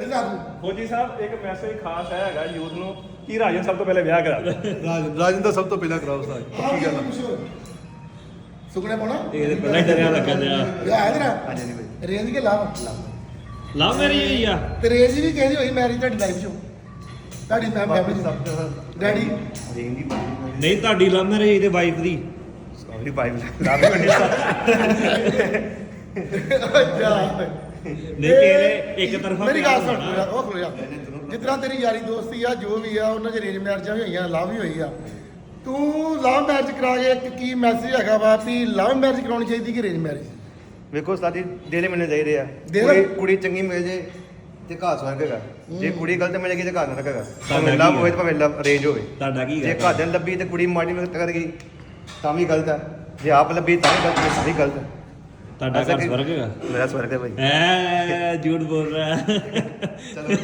ਇਹਦਾ ਤੂੰ ਫੌਜੀ ਸਾਹਿਬ ਇੱਕ ਮੈਸੇਜ ਖਾਸ ਹੈ ਹੈਗਾ ਯੂਥ ਨੂੰ ਕਿ ਰਾਜਨ ਸਭ ਤੋਂ ਪਹਿਲੇ ਵਿਆਹ ਕਰਾ ਦੇ। ਰਾਜ ਰਾਜਨ ਦਾ ਸਭ ਤੋਂ ਪਹਿਲਾਂ ਕਰਾਓ ਸਾਜ। ਗੱਲ ਆ। ਸੁਕਣੇ ਪਾਉਣਾ? ਇਹ ਤੇ ਪਹਿਲਾਂ ਹੀ ਡਰਿਆ ਲੱਗਾ ਜਿਆ ਵਿਆਹ ਹੈ ਤੇਰਾ ਹਾਂਜੀ ਨਹੀਂ ਰੇਂਜ ਕੇ ਲਾਭ ਲਵ ਮੇਰੀ ਹੋਈ ਆ। ਤੇ ਰੇਂਜ ਵੀ ਕਹਿੰਦੀ ਹੋਈ? ਮੈਰਿਜ ਤੁਹਾਡੀ ਲਾਈਫ ਚੋਂ। ਤੁਹਾਡੀ ਫੈਮਿਲੀ ਸਭ ਤੋਂ ਡੈਡੀ ਨਹੀਂ ਤੁਹਾਡੀ ਲਵ ਮੈਰਿਜ ਇਹਦੇ ਵਾਈਫ ਦੀ। ਅੱਛਾ। ਨਹੀਂ ਤੇਰੇ ਇੱਕ ਤਰਫਾ ਮੇਰੀ ਗੱਲ ਸੁਣ। ਉਹ ਖਲੋ ਜਾ। ਜਿਤਨਾ ਤੇਰੀ ਯਾਰੀ ਦੋਸਤੀ ਆ ਜੋ ਵੀ ਆ ਉਹਨਾਂ ਚ ਰੇਂਜ ਮੈਰਿਜਾਂ ਵੀ ਹੋਈਆਂ ਲਵ ਵੀ ਹੋਈ ਆ। ਤੂੰ ਲਵ ਮੈਰਿਜ ਕਰਾ ਕੇ ਇੱਕ ਕੀ ਮੈਸੇਜ ਹੈਗਾ ਵਾ ਵੀ ਲਵ ਮੈਰਿਜ ਕਰਾਉਣੀ ਚਾਹੀਦੀ ਕਿ ਰੇਂਜ ਮੈਰਿਜ ਵੇਖੋ ਸਾਡੀ ਦੇਲੇ ਮਿਲਣੇ ਚਾਹੀਦੇ ਆ। ਦੇਲੇ? ਕੁੜੀ ਕੁੜੀ ਚੰਗੀ ਮਿਲ ਜੇ ਤੇ ਘਰ ਸਵਰਗ ਹੈਗਾ ਜੇ ਕੁੜੀ ਗਲਤ ਮਿਲ ਗਈ ਤੇ ਘਰ ਨਰਕ ਹੈਗਾ ਭਾਵੇਂ ਲਵ? ਹੋਵੇ ਤੇ ਭਾਵੇਂ ਲਵ ਅਰੇਂਜ ਹੋਵੇ। ਤੁਹਾਡਾ ਕੀ ਜੇ ਹੈ ਘਰ ਦੇ ਲੱਭੀ ਤੇ ਕੁੜੀ ਮਾੜੀ ਮਿਹਨਤ ਕਰ ਗਈ ਤਾਂ ਵੀ ਗਲਤ ਹੈ ਜੇ ਆਪ ਲੱਭੀ ਤਾਂ ਵੀ ਗਲਤ ਹੈ ਵੀ ਗਲਤ। ਹੈ ਤੁਹਾਡਾ ਘਰ ਸਵਰਗ ਹੈਗਾ ਮੇਰਾ ਸਵਰਗ ਹੈ ਭਾਈ। ਐ ਝੂਠ ਬੋਲ ਰਿਹਾ। ਹੈ। ਚਲੋ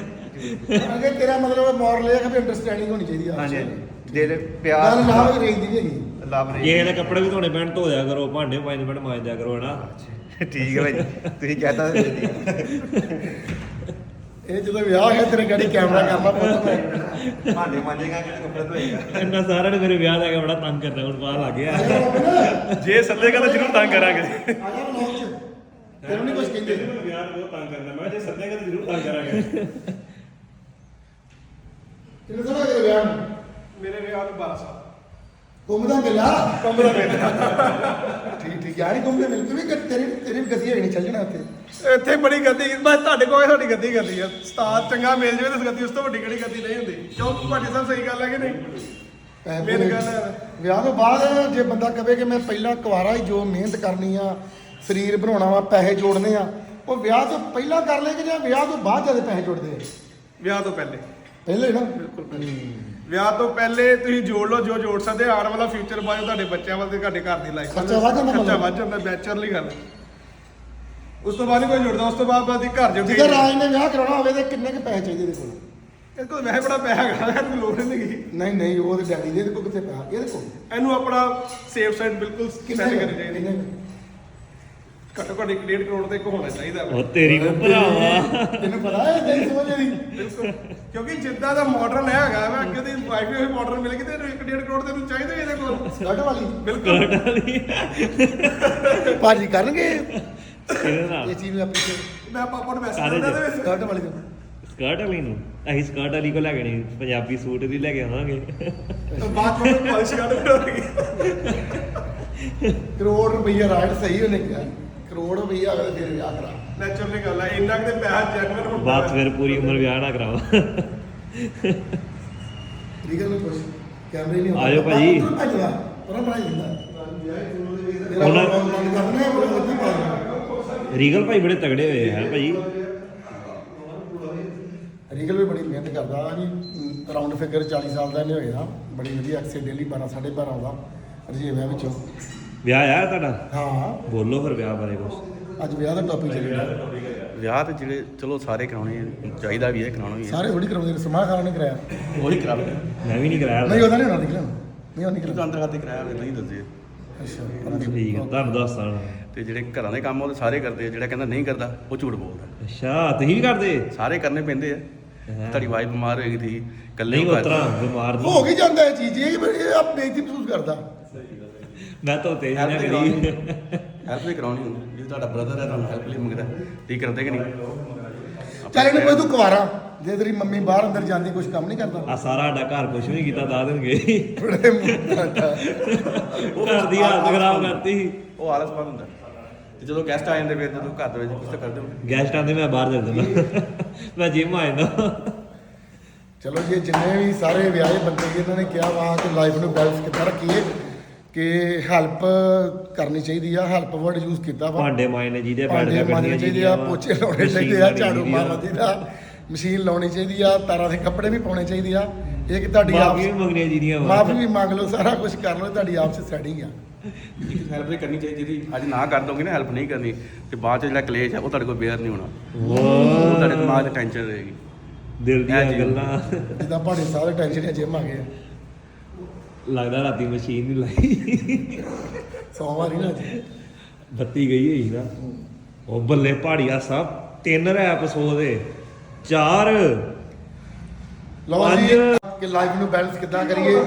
ਅਗੇ ਤੇਰਾ ਮਤਲਬ ਮੋਰਲ ਇਹ ਹੈ ਕਿ ਅੰਡਰਸਟੈਂਡਿੰਗ ਹੋਣੀ ਚਾਹੀਦੀ ਆ। ਹਾਂਜੀ ਹਾਂਜੀ। ਗੱਲ ਪਿਆਰ ਲਵ ਰੇਂਜ ਦੀ ਨਹੀਂ ਹੈਗੀ ਲਵ ਜੇ ਇਹਦੇ ਕੱਪੜੇ ਵੀ ਧੋਣੇ ਪੈਣ ਧੋ ਦਿਆ ਕਰੋ ਭਾਂਡੇ ਮਾਂਜਣੇ ਪੈਣ ਮਾਂਜ ਦਿਆ ਕਰੋ ਹਨਾ? ਠੀਕ ਹੈ ਭਾਈ। ਤੁਸੀਂ ਕਹਤਾ ਇਹ ਜਦੋਂ ਵਿਆਹ ਹੈ ਤੇਰੇ ਗਾੜੀ ਕੈਮਰਾ ਕਰਨਾ ਪੁੱਤ ਮੈਂ ਭਾਂਡੇ ਮਾਂਜੇਗਾ ਕਿ ਕੱਪੜੇ ਧੋਏਗਾ? ਇੰਨਾ ਸਾਰਿਆਂ ਨੇ ਮੇਰੇ ਵਿਆਹ ਦਾ ਕੇ ਬੜਾ ਤੰਗ ਕਰਦਾ ਹੁਣ ਪਤਾ ਲੱਗ ਗਿਆ। ਜੇ ਸੱਦੇਗਾ ਤਾਂ ਜ਼ਰੂਰ ਤੰਗ ਕਰਾਂਗੇ। ਆ ਜਾ ਬਲੌਗ ਚ ਤੈਨੂੰ ਨਹੀਂ ਕੁਝ ਕਹਿੰਦੇ। ਵਿਆਹ ਬਹੁਤ ਤੰਗ ਕਰਨਾ ਮੈਂ ਜੇ ਸੱਦੇਗਾ ਤਾਂ ਜ਼ਰੂਰ ਤੰਗ ਕਰਾਂਗੇ। ਹੋ ਗਏ ਵਿਆਹ ਨੂੰ? ਮੇਰੇ ਵਿਆਹ ਨੂੰ 12 ਸਾਲ। ਘੁੰਮਦਾ ਮਿਲਿਆ? ਘੁੰਮਦਾ ਮਿਲਿਆ। ਠੀਕ ਠੀਕ ਯਾਰ ਘੁੰਮਦੇ ਮਿਲ ਤੂੰ ਵੀ ਗ- ਤੇਰੀ ਤੇਰੀ ਵੀ ਗਤੀ ਹੋਣੀ ਚੱਲ ਜਾਣਾ ਉੱਥੇ। ਇੱਥੇ ਬੜੀ ਗੱਦੀ ਬਸ ਤੁਹਾਡੇ ਕੋਲ ਸਾਡੀ ਗੱਦੀ ਗੱਦੀ ਆ। ਉਸਤਾਦ ਚੰਗਾ ਮਿਲ ਜਾਵੇ ਤਾਂ ਗੱਦੀ ਉਸ ਤੋਂ ਵੱਡੀ ਕਿਹੜੀ ਗੱਦੀ ਨਹੀਂ ਹੁੰਦੀ? ਕਿਉਂ? ਤੁਹਾਡੀ ਸਭ ਸਹੀ ਗੱਲ ਹੈ ਕਿ ਨਹੀਂ? ਪੈਸੇ ਹੈ। ਵਿਆਹ ਤੋਂ ਬਾਅਦ ਜੇ ਬੰਦਾ ਕਵੇ ਕਿ ਮੈਂ ਪਹਿਲਾਂ ਕੁਆਰਾ ਹੀ ਜੋ ਮਿਹਨਤ ਕਰਨੀ ਆ ਸਰੀਰ ਬਣਾਉਣਾ ਵਾ ਪੈਸੇ ਜੋੜਨੇ ਆ ਉਹ ਵਿਆਹ ਤੋਂ ਪਹਿਲਾਂ ਕਰ ਲੈ ਕਿ ਜਾਂ ਵਿਆਹ ਤੋਂ ਬਾਅਦ ਜ਼ਿਆਦਾ ਪੈਸੇ ਜੋੜਦੇ ਆ? ਵਿਆਹ ਤੋਂ ਪਹਿਲੇ। ਪਹਿਲੇ ਨਾ? ਵਿਆਹ ਤੋਂ ਪਹਿਲੇ ਤੁਸੀਂ ਜੋੜ ਲਓ ਜੋ ਜੋੜ ਸਕਦੇ। ਆਉਣ ਵਾਲਾ ਫਿਊਚਰ ਬਾਅਦ ਤੁਹਾਡੇ ਬੱਚਿਆਂ ਵੱਲ ਤੇ ਤੁਹਾਡੇ ਘਰ ਦੀ ਲਾਈਫ ਖਰਚਾ ਵੱਧ ਜਾਂਦਾ ਖਰਚਾ। ਵੱਧ ਜਾਂਦਾ ਨੈਚੁਰਲੀ ਗੱਲ ਉਸ ਤੋਂ ਬਾਅਦ ਕੋਈ ਜੁੜਦਾ ਉਸ ਤੋਂ ਬਾਅਦ ਬਾਅਦ ਹੀ ਘਰ ਜੁੜ ਜੇਕਰ ਰਾਜ ਨੇ ਵਿਆਹ ਕਰਾਉਣਾ ਹੋਵੇ ਤਾਂ ਕਿੰਨੇ ਕੁ ਪੈਸੇ ਚਾਹੀਦੇ ਇਹਦੇ ਕੋਲ ਇਹ ਕੋਲ ਵੈਸੇ ਬੜਾ ਪੈਸਾ ਹੈਗਾ ਇਹਨੂੰ ਲੋੜ ਨਹੀਂ ਹੈਗੀ ਨਹੀਂ ਨਹੀਂ ਉਹ ਤੇ ਡੈਡੀ ਦੇ ਇਹਦੇ ਕੋਲ ਕਿੱਥੇ ਪੈਸਾ ਇਹਦੇ ਕੋਲ ਇਹਨੂੰ ਆਪਣਾ ਸੇਫ ਸਾਈਡ ਬਿਲਕੁਲ ਸੈੱਟ ਕਰਨੀ? ਚਾਹੀਦੀ? ਘੱਟੋ ਘੱਟ 1.5 ਕਰੋੜ ਤੇ ਇੱਕ ਹੋਣਾ ਚਾਹੀਦਾ ਵਾ। ਉਹ ਤੇਰੀ ਕੋ ਭਰਾਵਾ ਤੈਨੂੰ ਪਤਾ ਹੈ ਤੇਰੀ ਸਮਝ ਨਹੀਂ। ਬਿਲਕੁਲ। ਕਿਉਂਕਿ ਜਿੱਦਾਂ ਦਾ ਮਾਡਰਨ ਹੈਗਾ ਵਾ ਅੱਗੇ ਦੀ ਵਾਈਫ ਵੀ ਮਾਡਰਨ ਮਿਲ ਗਈ ਤੇ ਇਹਨੂੰ 1.5 ਕਰੋੜ ਤੈਨੂੰ ਚਾਹੀਦਾ ਹੀ ਇਹਦੇ ਕੋਲ। ਸਕਰਟ ਵਾਲੀ। ਬਿਲਕੁਲ। ਭਾਜੀ ਕਰਨਗੇ? ਕਿਹਦੇ ਨਾਲ? ਇਹ ਚੀਜ਼ ਨੂੰ ਆਪਣੀ ਮੈਂ ਪਾਪਾ ਨੂੰ ਮੈਸੇਜ ਕਰਦਾ ਚ? ਤੇ ਵਿੱਚ ਵਾਲੀ ਨੂੰ ਸਕਰਟ ਵਾਲੀ ਨੂੰ? ਅਸੀਂ ਸਕਰਟ ਵਾਲੀ ਕੋ ਲੈ ਕੇ ਨਹੀਂ ਪੰਜਾਬੀ ਸੂਟ ਵੀ ਲੈ ਕੇ ਆਵਾਂਗੇ। ਬਾਅਦ ਵਿੱਚ ਪਾਲਿਸ਼ ਕਰ ਕਰੋੜ ਰੁਪਈਆ ਰਾਈਟ ਸਹੀ ਉਹਨੇ ਕਿਹਾ। ਕਰੋੜ ਰੁਪਈਆ ਅਗਰ ਫਿਰ ਵਿਆਹ ਕਰਾ ਨੈਚੁਰਲੀ ਗੱਲ ਹੈ ਇੰਨਾ ਕਿ ਤੇ ਪੈਸਾ ਜੈਨੂਅਲ ਹੁੰਦਾ ਬਾਤ ਫਿਰ ਪੂਰੀ ਉਮਰ ਵਿਆਹ ਨਾ ਕਰਾਵਾ ਠੀਕ ਹੈ ਨਾ ਕੁਛ ਕੈਮਰੇ ਨਹੀਂ ਆ ਜਾਓ ਭਾਜੀ। ਭੱਜਦਾ ਪਰਾਂ ਦਿੰਦਾ ਉਹਨਾਂ- ਮਨ ਕਰਨਾ ਹੈ ਰੀਗਲ ਭਾਈ ਬੜੇ ਤਗੜੇ ਹੋਏ ਆ ਭਾਈ। ਰੀਗਲ ਵੀ ਬੜੀ ਮਿਹਨਤ ਕਰਦਾ ਜੀ। ਰਾਉਂਡ ਫਿਗਰ 40 ਸਾਲ ਦਾ ਨਹੀਂ ਹੋਇਆ ਬੜੀ ਵਧੀਆ ਐਕਸੇ ਡੇਲੀ 12 12.5 ਆਉਂਦਾ ਰਜੀਵਿਆ ਵਿੱਚੋਂ। ਵਿਆਹ ਆ ਤੁਹਾਡਾ? ਹਾਂ। ਬੋਲੋ ਫਿਰ ਵਿਆਹ ਬਾਰੇ ਕੁਝ ਅੱਜ ਵਿਆਹ ਦਾ ਟੌਪਿਕ ਚੱਲਦਾ ਵਿਆਹ ਤੇ ਜਿਹੜੇ ਚਲੋ ਸਾਰੇ ਕਰਾਉਣੇ ਆ, ਚਾਹੀਦਾ ਵੀ ਹੈ ਕਰਾਉਣਾ ਵੀ ਹੈ। ਸਾਰੇ ਥੋੜੀ ਕਰਾਉਂਦੇ ਨੇ ਸਮਾਹ ਖਾਨ ਨੇ ਕਰਾਇਆ। ਉਹੀ ਕਰਾ ਲਓ ਮੈਂ ਵੀ ਨਹੀਂ ਕਰਾਇਆ। ਨਹੀਂ ਉਹਦਾ ਨਹੀਂ ਹੋਣਾ ਨਿਕਲਣ। ਨਹੀਂ ਉਹ ਨਿਕਲਣ। ਅੰਦਰ ਖਾਤੇ ਕਰਾਇਆ ਹੋਵੇ ਨਹੀਂ ਦੱਸੇ। ਅੱਛਾ। ਠੀਕ ਹੈ ਤੁਹਾਨੂੰ ਦੱਸਦਾ ਹੁਣ। ਤੇ ਜਿਹੜੇ ਘਰਾਂ ਦੇ ਕੰਮ ਆ ਉਹ ਤਾਂ ਸਾਰੇ ਕਰਦੇ ਆ ਜਿਹੜਾ ਕਹਿੰਦਾ ਨਹੀਂ ਕਰਦਾ ਉਹ ਝੂਠ ਬੋਲਦਾ। ਅੱਛਾ ਤੁਸੀਂ ਵੀ ਕਰਦੇ? ਸਾਰੇ ਕਰਨੇ ਪੈਂਦੇ ਆ। ਹਾਂ। ਤੁਹਾਡੀ ਵਾਈਫ ਬਿਮਾਰ ਹੋਈ ਸੀ ਇਕੱਲੇ ਨਹੀਂ ਉਤਰਾ ਬਿਮਾਰ ਹੋ ਗਈ ਜਾਂਦਾ ਇਹ ਚੀਜ਼ ਇਹ ਇਹ ਆਪ ਬੇਇੱਜ਼ਤੀ ਮਹਿਸੂਸ ਕਰਦਾ। ਮੈਂ ਤਾਂ ਤੇ ਨਾ ਹੈਲਪ ਕਰੀ ਹੈਲਪ ਵੀ ਕਰਾਉਣੀ ਹੁੰਦੀ। ਜੇ ਤੁਹਾਡਾ ਬ੍ਰਦਰ ਹੈ ਤੁਹਾਨੂੰ ਹੈਲਪ ਲਈ ਮੰਗਦਾ ਤੁਸੀਂ ਕਰਦੇ ਕਿ ਨਹੀਂ? ਚੱਲ ਇਹਨੂੰ ਕੋਈ ਤੂੰ ਕੁਵਾਰਾ। ਜੇ ਤੇਰੀ ਮੰਮੀ ਬਾਹਰ ਅੰਦਰ ਜਾਂਦੀ ਕੁਝ ਕੰਮ ਨਹੀਂ ਕਰਦਾ। ਆ ਸਾਰਾ ਸਾਡਾ ਘਰ ਕੁਝ ਨਹੀਂ ਕੀਤਾ ਦੱਸ ਦੇਣਗੇ। ਬੜੇ ਮੂੰਹ ਦਾ ਘਰ ਦੀ ਹਾਲਤ ਖਰਾਬ ਕਰਤੀ। ਉਹ ਆਲਸ ਬਾਦ ਹੁੰਦਾ। ਤੇ ਜਦੋਂ ਗੈਸਟ ਆ ਜਾਂਦੇ ਫਿਰ ਜਦੋਂ ਘਰ ਦੇ ਵਿੱਚ ਕੁਝ ਤਾਂ ਕਰਦੇ ਹੋ ਗੈਸਟ ਆਂਦੇ ਮੈਂ ਬਾਹਰ ਚੱਲ ਜਾਂਦਾ। ਮੈਂ ਜਿਮ ਆ ਜਾਂਦਾ। ਚਲੋ ਜੀ ਜਿੰਨੇ ਵੀ ਸਾਰੇ ਵਿਆਹੇ ਬੰਦੇ ਜੀ ਇਹਨਾਂ ਨੇ ਕਿਹਾ ਵਾ ਕਿ ਲਾਈਫ ਨੂੰ ਬੈਲੈਂਸ ਕਿੱਦਾਂ ਰੱਖੀਏ। ਕਿ ਹੈਲਪ ਕਰਨੀ ਚਾਹੀਦੀ ਆ ਹੈਲਪ ਵਰਡ ਯੂਜ਼ ਕੀਤਾ ਵਾ। ਭਾਂਡੇ ਮਾਇਨੇ ਜਿਹਦੇ ਭਾਂਡੇ ਕੇ ਮਾਰਨੇ ਚਾਹੀਦੇ ਆ ਪੋਚੇ ਲਾਉਣੇ ਚਾਹੀਦੇ ਆ ਝਾੜੂ ਮਾਰਨਾ ਚਾਹੀਦਾ ਮਸ਼ੀਨ ਲਾਉਣੀ ਚਾਹੀਦੀ ਆ ਤਾਰਾਂ ਦੇ ਕੱਪੜੇ ਵੀ ਪਾਉਣੇ ਚਾਹੀਦੇ ਆ। ਇਹ ਕਿ ਤੁਹਾਡੀ ਆਪ ਮਾਫੀ ਵੀ ਮੰਗਣੀਆਂ ਜਿਹਦੀਆਂ ਵਾ। ਮਾਫੀ ਵੀ ਮੰਗ ਲਓ ਸਾਰਾ ਕੁਝ ਕਰ ਲਓ ਤੁਹਾਡੀ ਆਪਸ ਵਿੱਚ ਸੈਟਿੰਗ ਆ। ਹੈਲਪ ਕਰਨੀ ਚਾਹੀਦੀ ਜਿਹਦੀ ਅੱਜ ਨਾ ਕਰ ਦੋਗੇ ਨਾ ਹੈਲਪ ਨਹੀਂ ਕਰਨੀ ਤੇ ਬਾਅਦ ਚ ਜਿਹੜਾ ਕਲੇਸ਼ ਹੈ ਉਹ ਤੁਹਾਡੇ ਕੋਲ ਬੇਅਰ ਨਹੀਂ ਹੋਣਾ। ਉਹ ਤੁਹਾਡੇ ਦਿਮਾਗ 'ਚ ਟੈਨਸ਼ਨ ਰਹੇਗੀ। ਦਿਲ ਦੀਆਂ। ਗੱਲਾਂ। ਜਿੱਦਾਂ ਭਾੜੇ ਸਾਰੇ ਟੈਨਸ਼ਨ ਜਿਮ ਆ ਗਏ ਆ। ਲੱਗਦਾ ਰਾਤੀ ਮਸ਼ੀਨ ਨਹੀਂ ਲਾਈ। ਸੋਮਵਾਰ ਹੀ ਨਾ। ਅੱਜ। ਬੱਤੀ ਗਈ ਹੋਈ ਨਾ। ਉਹ ਬੱਲੇ ਪਹਾੜੀਆ ਸਾਹਿਬ ਤਿੰਨ ਰੈਪ ਸੋ ਦੇ ਚਾਰ ਲਓ ਜੀ। ਕਿ ਲਾਈਫ ਨੂੰ ਬੈਲੈਂਸ ਕਿੱਦਾਂ ਕਰੀਏ?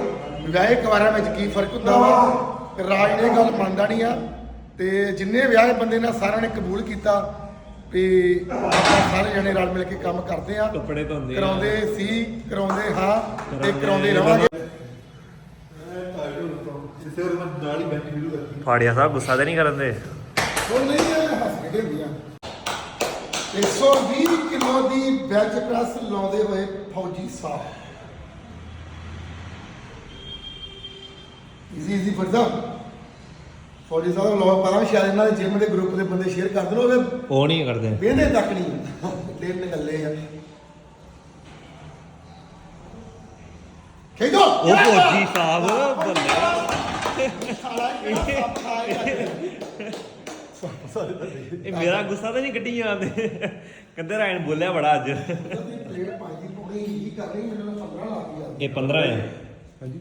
ਵਿਆਹੇ ਕੁਆਰਾਂ ਵਿੱਚ ਕੀ ਫ਼ਰਕ ਹੁੰਦਾ ਵਾ? ਤੇ ਰਾਜ ਨੇ ਗੱਲ ਮੰਨਦਾ ਨਹੀਂ ਆ। ਤੇ ਜਿੰਨੇ ਵਿਆਹੇ ਬੰਦੇ ਨੇ ਸਾਰਿਆਂ ਨੇ ਕਬੂਲ ਕੀਤਾ ਵੀ ਆਪਾਂ ਸਾਰੇ ਜਣੇ ਰਲ ਮਿਲ ਕੇ ਕੰਮ ਕਰਦੇ ਆ। ਕੱਪੜੇ ਧੋਂਦੇ। ਕਰਾਉਂਦੇ ਸੀ ਕਰਾਉਂਦੇ ਹਾਂ ਤੇ ਕਰਾਉਂਦੇ ਕਰਾਉਂਦੇ ਰਵਾਂਗੇ ਜਿਸੇ ਉਹ ਨਾਲ ਹੀ ਪਹਾੜੀਆ ਸਾਹਿਬ ਗੁੱਸਾ ਤੇ ਨਹੀਂ ਕਰਨ ਦੇ? ਹੁਣ ਨਹੀਂ ਇਹ ਹੱਸ ਕੇ ਹੁੰਦੀਆਂ 120 ਕਿਲੋ ਦੀ ਬੈਂਚ ਪ੍ਰੈਸ ਲਾਉਂਦੇ ਹੋਏ ਫੌਜੀ ਸਾਹਿਬ ਈਜ਼ੀ ਈਜ਼ੀ ਫਰਦਾ ਫੌਜੀ ਸਾਹਿਬ ਲੋਕ ਪਤਾ ਵੀ ਸ਼ਾਇਦ ਇਹਨਾਂ ਦੇ ਜਿਮ ਦੇ ਗਰੁੱਪ ਦੇ ਬੰਦੇ ਸ਼ੇਅਰ ਕਰ ਦੇਣ ਉਹਦੇ ਉਹ ਨਹੀਂ ਕਰਦੇ। ਵੇਂਦੇ ਤੱਕ ਨਹੀਂ। ਲੇਟ ਨਿਕਲੇ ਆ। ਖੇਡੋ। ਉਹ ਫੌਜੀ ਸਾਹਿਬ ਬੱਲੇ। ਇਹ ਮੇਰਾ ਗੁੱਸਾ ਤਾਂ ਨਹੀਂ ਕੱਢੀ ਜਾਂਦੇ। ਕਹਿੰਦੇ ਰਾਇਣ ਬੋਲਿਆ ਬੜਾ ਅੱਜ। ਪਲੇਟ ਪਾਈ ਦੀ ਪੂਰੀ ਹੀ ਕਰਨੀ ਮੈਨੂੰ 15 ਲਾ ਦਿਆ ਇਹ 15 ਹੈ। ਹਾਂਜੀ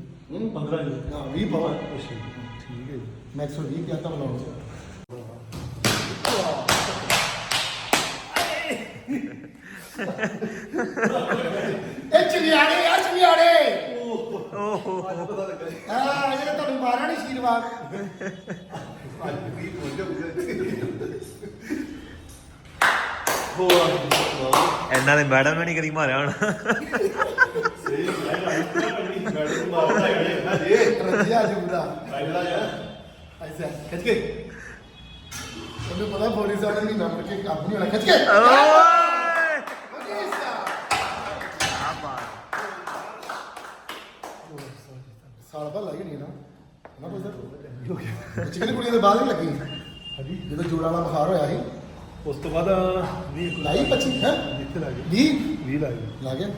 15 ਜੀ ਹਾਂ 20 ਪਾਵਾ ਠੀਕ ਹੈ ਮੈਂ 120 ਕਿਹਾ ਤਾਂ ਬਣਾਉਂ ਇਹ ਓਹੋ ਹਾਂ ਇਹ ਤੁਹਾਨੂੰ ਮਾਰਿਆ ਨਹੀਂ ਆਸ਼ੀਰਵਾਦ ਇਹਨਾਂ ਦੇ ਮੈਡਮ ਨੇ ਨਹੀਂ ਕਦੀ ਮਾਰਿਆ ਹੁਣ। ਰੱਜਿਆ ਜੂਰਾ ਐਸਾ ਖਿੱਚ ਕੇ। ਉਹਨੂੰ ਪਤਾ ਬੋਲੀ ਸਾਹਿਬ ਨੇ ਨੰਬਰ ਕੇ ਕੰਮ ਨਹੀਂ ਹੋਣਾ। ਖਿੱਚ ਕੇ ਓਏ ਸਾਲ ਬਾਅਦ ਲੱਗੀ ਨਹੀਂ ਨਾ। ਨਾ ਕੋਈ ਸਰ ਚਿਕਨ ਕੁੜੀ ਦੇ ਬਾਅਦ ਹੀ ਲੱਗੀ। ਹਾਂਜੀ। ਜਦੋਂ ਜੋੜਾਂ ਦਾ ਬੁਖਾਰ ਹੋਇਆ ਸੀ। ਉਸ ਤੋਂ ਬਾਅਦ ਵੀ ਲਾਈ 25 ਹੈ? ਜਿੱਥੇ ਲੱਗ 20 ਵੀ ਲੱਗ ਗਏ ਲਾ ਗਿਆ?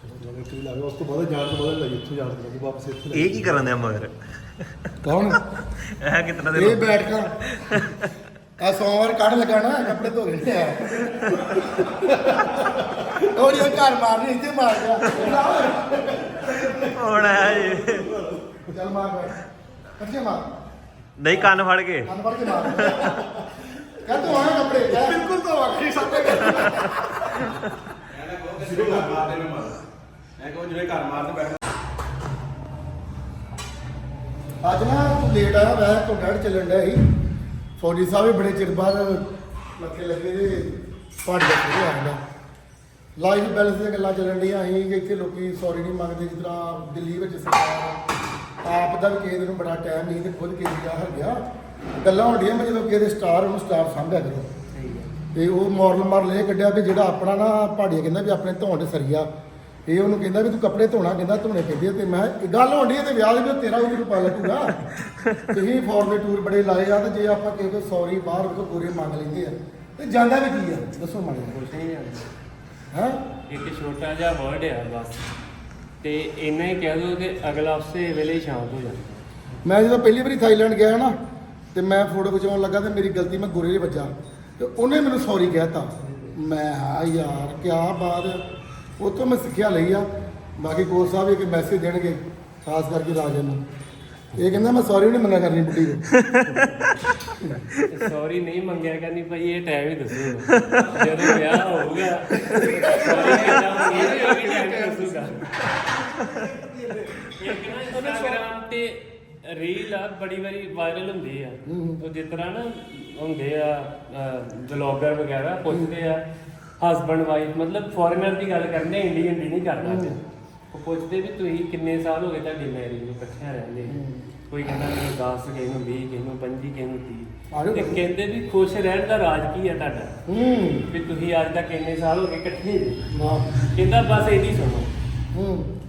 ਚਲੋ ਜਦੋਂ ਇੱਥੇ ਵੀ ਲੱਗ ਗਏ ਉਸ ਤੋਂ ਬਾਅਦ ਜਾਣ ਤੋਂ ਬਾਅਦ ਲੱਗੀ ਇੱਥੋਂ ਜਾਣ ਤੋਂ ਲੱਗੀ ਵਾਪਸ ਇੱਥੇ ਲੱਗ। ਇਹ ਕੀ ਕਰਨ ਦਿਆ ਮਗਰ? ਕੌਣ? ਇਹ ਕਿਤਨਾ ਦੇ ਇਹ ਬੈਠ ਕੇ। ਆ ਸੋਮਵਾਰ ਕੱਢ ਲਗਾਣਾ ਕੱਪੜੇ ਧੋ ਗਏ ਆ ਉਹ ਜੋ ਘਰ ਮਾਰਨੀ ਇੱਥੇ ਮਾਰ ਗਿਆ ਹੁਣ ਆਇਆ ਜੀ। ਚੱਲ ਮਾਰ ਬੈਠ ਕੱਢੇ ਮਾਰ। ਨਹੀਂ ਕੰਨ ਫੜ ਕੇ। ਕੰਨ ਫੜ ਕੇ ਮਾਰ। ਕਹ ਤੂੰ ਆਇਆ ਕੱਪੜੇ ਕਹਿ। ਬਿਲਕੁਲ ਤੇ ਸਿਰੇ ਘਰ ਮਾਰਦੇ ਨੇ ਮਾਰ। ਐ ਕਹੋ ਜਿਵੇਂ ਘਰ ਮਾਰਦੇ ਬੈਠੇ। ਅੱਜ ਨਾ ਤੂੰ ਲੇਟ ਆਇਆ ਵੈਸੇ ਤੋਂ ਡੈਡ ਚੱਲਣ ਡਿਆ ਸੀ। ਫੌਜੀ ਸਾਹਿਬ ਵੀ ਬੜੇ ਚਿਰ ਬਾਅਦ ਮੱਥੇ ਲੱਗੇ ਦੇ ਪਹਾੜੀ ਦਾ ਆਇਆ ਲਾਈਫ ਬੈਲੈਂਸ ਦੀਆਂ ਗੱਲਾਂ ਚੱਲਣ ਡੀਆਂ ਸੀ ਕਿ ਇੱਥੇ ਲੋਕੀ ਸੌਰੀ ਨਹੀਂ ਮੰਗਦੇ ਜਿਸ ਤਰ੍ਹਾਂ ਦਿੱਲੀ ਵਿੱਚ ਸਰਕਾਰ ਆਪ ਦਾ ਵੀ ਕਿਸੇ ਦਿਨ ਬੜਾ ਟਾਈਮ ਨਹੀਂ ਤੇ ਖੁਦ ਦਾ ਹਰ ਗਿਆ ਗੱਲਾਂ ਹੁੰਦੀਆਂ ਮੈਂ ਜਦੋਂ ਕਿਸੇ ਦੇ ਸਟਾਰ ਉਹਨੂੰ ਸਟਾਰ ਸਮਝਿਆ ਕਰੋ। ਤੇ ਉਹ ਮੋਰਲ ਮਾਰ ਲੈ ਕੱਢਿਆ ਵੀ ਜਿਹੜਾ ਆਪਣਾ ਨਾ ਪਹਾੜੀਆ ਕਹਿੰਦਾ ਵੀ ਆਪਣੇ ਧੌਣ ਤੇ ਸਰੀਆ। ਇਹ ਉਹਨੂੰ ਕਹਿੰਦਾ ਵੀ ਤੂੰ ਕੱਪੜੇ ਧੋਣਾ ਕਹਿੰਦਾ ਧੋਣੇ ਪੈਂਦੇ ਆ ਤੇ ਮੈਂ ਇਹ ਗੱਲ ਹੋਣੀ ਹੈ ਤੇ ਵਿਆਹ ਦੇ ਵੀ ਤੇਰਾ ਵੀ ਤੈਨੂੰ ਪਾ ਲੱਗੂਗਾ। ਤੁਸੀਂ ਫੋਰਨ ਟੂਰ ਬੜੇ ਲਾਏ ਆ ਤੇ ਜੇ ਆਪਾਂ ਕਿਸੇ ਸੌਰੀ ਬਾਹਰ ਕੋ ਪੂਰੇ ਮੰਗ ਲੈਂਦੇ ਆ ਤੇ ਜਾਂਦਾ ਵੀ ਕੀ ਆ? ਦੱਸੋ ਮਾੜੇ ਕੁਛ ਨਹੀਂ ਜਾਂਦਾ। ਹਾਂ। ਇੱਕ ਛੋਟਾ ਜਿਹਾ ਵਰਡ ਆ ਬਸ। ਤੇ ਇੰਨਾ ਹੀ ਕਹਿ ਦੋ ਕਿ ਅਗਲਾ ਉਸੇ ਵੇਲੇ ਹੀ ਸ਼ਾਂਤ ਹੋ ਜਾਂਦਾ ਮੈਂ ਜਦੋਂ ਪਹਿਲੀ ਵਾਰੀ ਥਾਈਲੈਂਡ ਗਿਆ ਨਾ ਤੇ ਮੈਂ ਫੋਟੋ ਖਿਚਾਉਣ ਲੱਗਾ ਤੇ ਮੇਰੀ ਗਲਤੀ ਮੈਂ ਗੁਰੇ ਦੇ ਵੱਜਾ। ਤੇ ਉਹਨੇ ਮੈਨੂੰ ਸੌਰੀ ਕਹਿਤਾ ਮੈਂ ਹਾਂ ਯਾਰ ਕੀ ਬਾਤ ਹੈ। ਉਹ ਤੋਂ ਮੈਂ ਸਿੱਖਿਆ ਲਈ ਆ। ਬਾਕੀ ਕੋਚ ਸਾਹਿਬ ਇੱਕ ਮੈਸੇਜ ਦੇਣਗੇ ਖਾਸ ਕਰਕੇ ਰਾਜਨ ਨੂੰ। ਇਹ ਕਹਿੰਦਾ ਮੈਂ ਸੌਰੀ ਨਹੀਂ ਮੰਗਾ ਕਰਨੀ ਬੁੱਢੀ ਨੂੰ। ਸੌਰੀ ਨਹੀਂ ਮੰਗਿਆ ਕਰਨੀ ਭਾਈ ਇਹ ਟਾਈਮ ਹੀ ਦੱਸੂਗਾ ਜਦੋਂ ਵਿਆਹ ਹੋਊਗਾ ਸੌਰੀ ਕਹਿੰਦਾ ਇਹ ਵੀ ਟਾਈਮ ਦੱਸੂਗਾ। ਇੱਕ ਨਾ ਇੰਸਟਾਗ੍ਰਾਮ ਤੇ ਰੀਲ ਆ ਬੜੀ ਵਾਰੀ ਵਾਇਰਲ ਹੁੰਦੀ ਆ। ਉਹ ਜਿਸ ਤਰ੍ਹਾਂ ਨਾ ਹੁੰਦੇ ਆ ਬਲੌਗਰ ਵਗੈਰਾ ਪੁੱਛਦੇ ਆ ਹਸਬੰਡ ਵਾਈਫ ਮਤਲਬ ਫੋਰਨਰ ਦੀ ਗੱਲ ਕਰਨੇ ਇੰਡੀਅਨ ਦੀ ਨਹੀਂ ਕਰਨਾ ਤੇ ਉਹ ਪੁੱਛਦੇ ਵੀ ਤੁਸੀਂ ਕਿੰਨੇ ਸਾਲ ਹੋ ਗਏ ਤੁਹਾਡੀ ਮੈਰਿਜ ਨੂੰ ਇਕੱਠਿਆਂ ਰਹਿੰਦੇ ਕੋਈ ਕਹਿੰਦਾ ਮੈਨੂੰ 10 ਕਿਸੇ ਨੂੰ 20 ਕਿਸੇ ਨੂੰ 25 ਕਿਸੇ ਨੂੰ ਆਜੋ 30 ਤੇ ਕਹਿੰਦੇ ਵੀ ਖੁਸ਼ ਰਹਿਣ ਦਾ ਰਾਜ ਕੀ ਹੈ ਤੁਹਾਡਾ? ਹੂੰ। ਵੀ ਤੁਸੀਂ ਅੱਜ ਤੱਕ ਇੰਨੇ ਸਾਲ ਹੋ ਗਏ ਇਕੱਠੇ ਜੀ ਵਾਹ। ਕਹਿੰਦਾ ਬਸ ਇਹਦੀ ਸੁਣੋ। ਹੂੰ।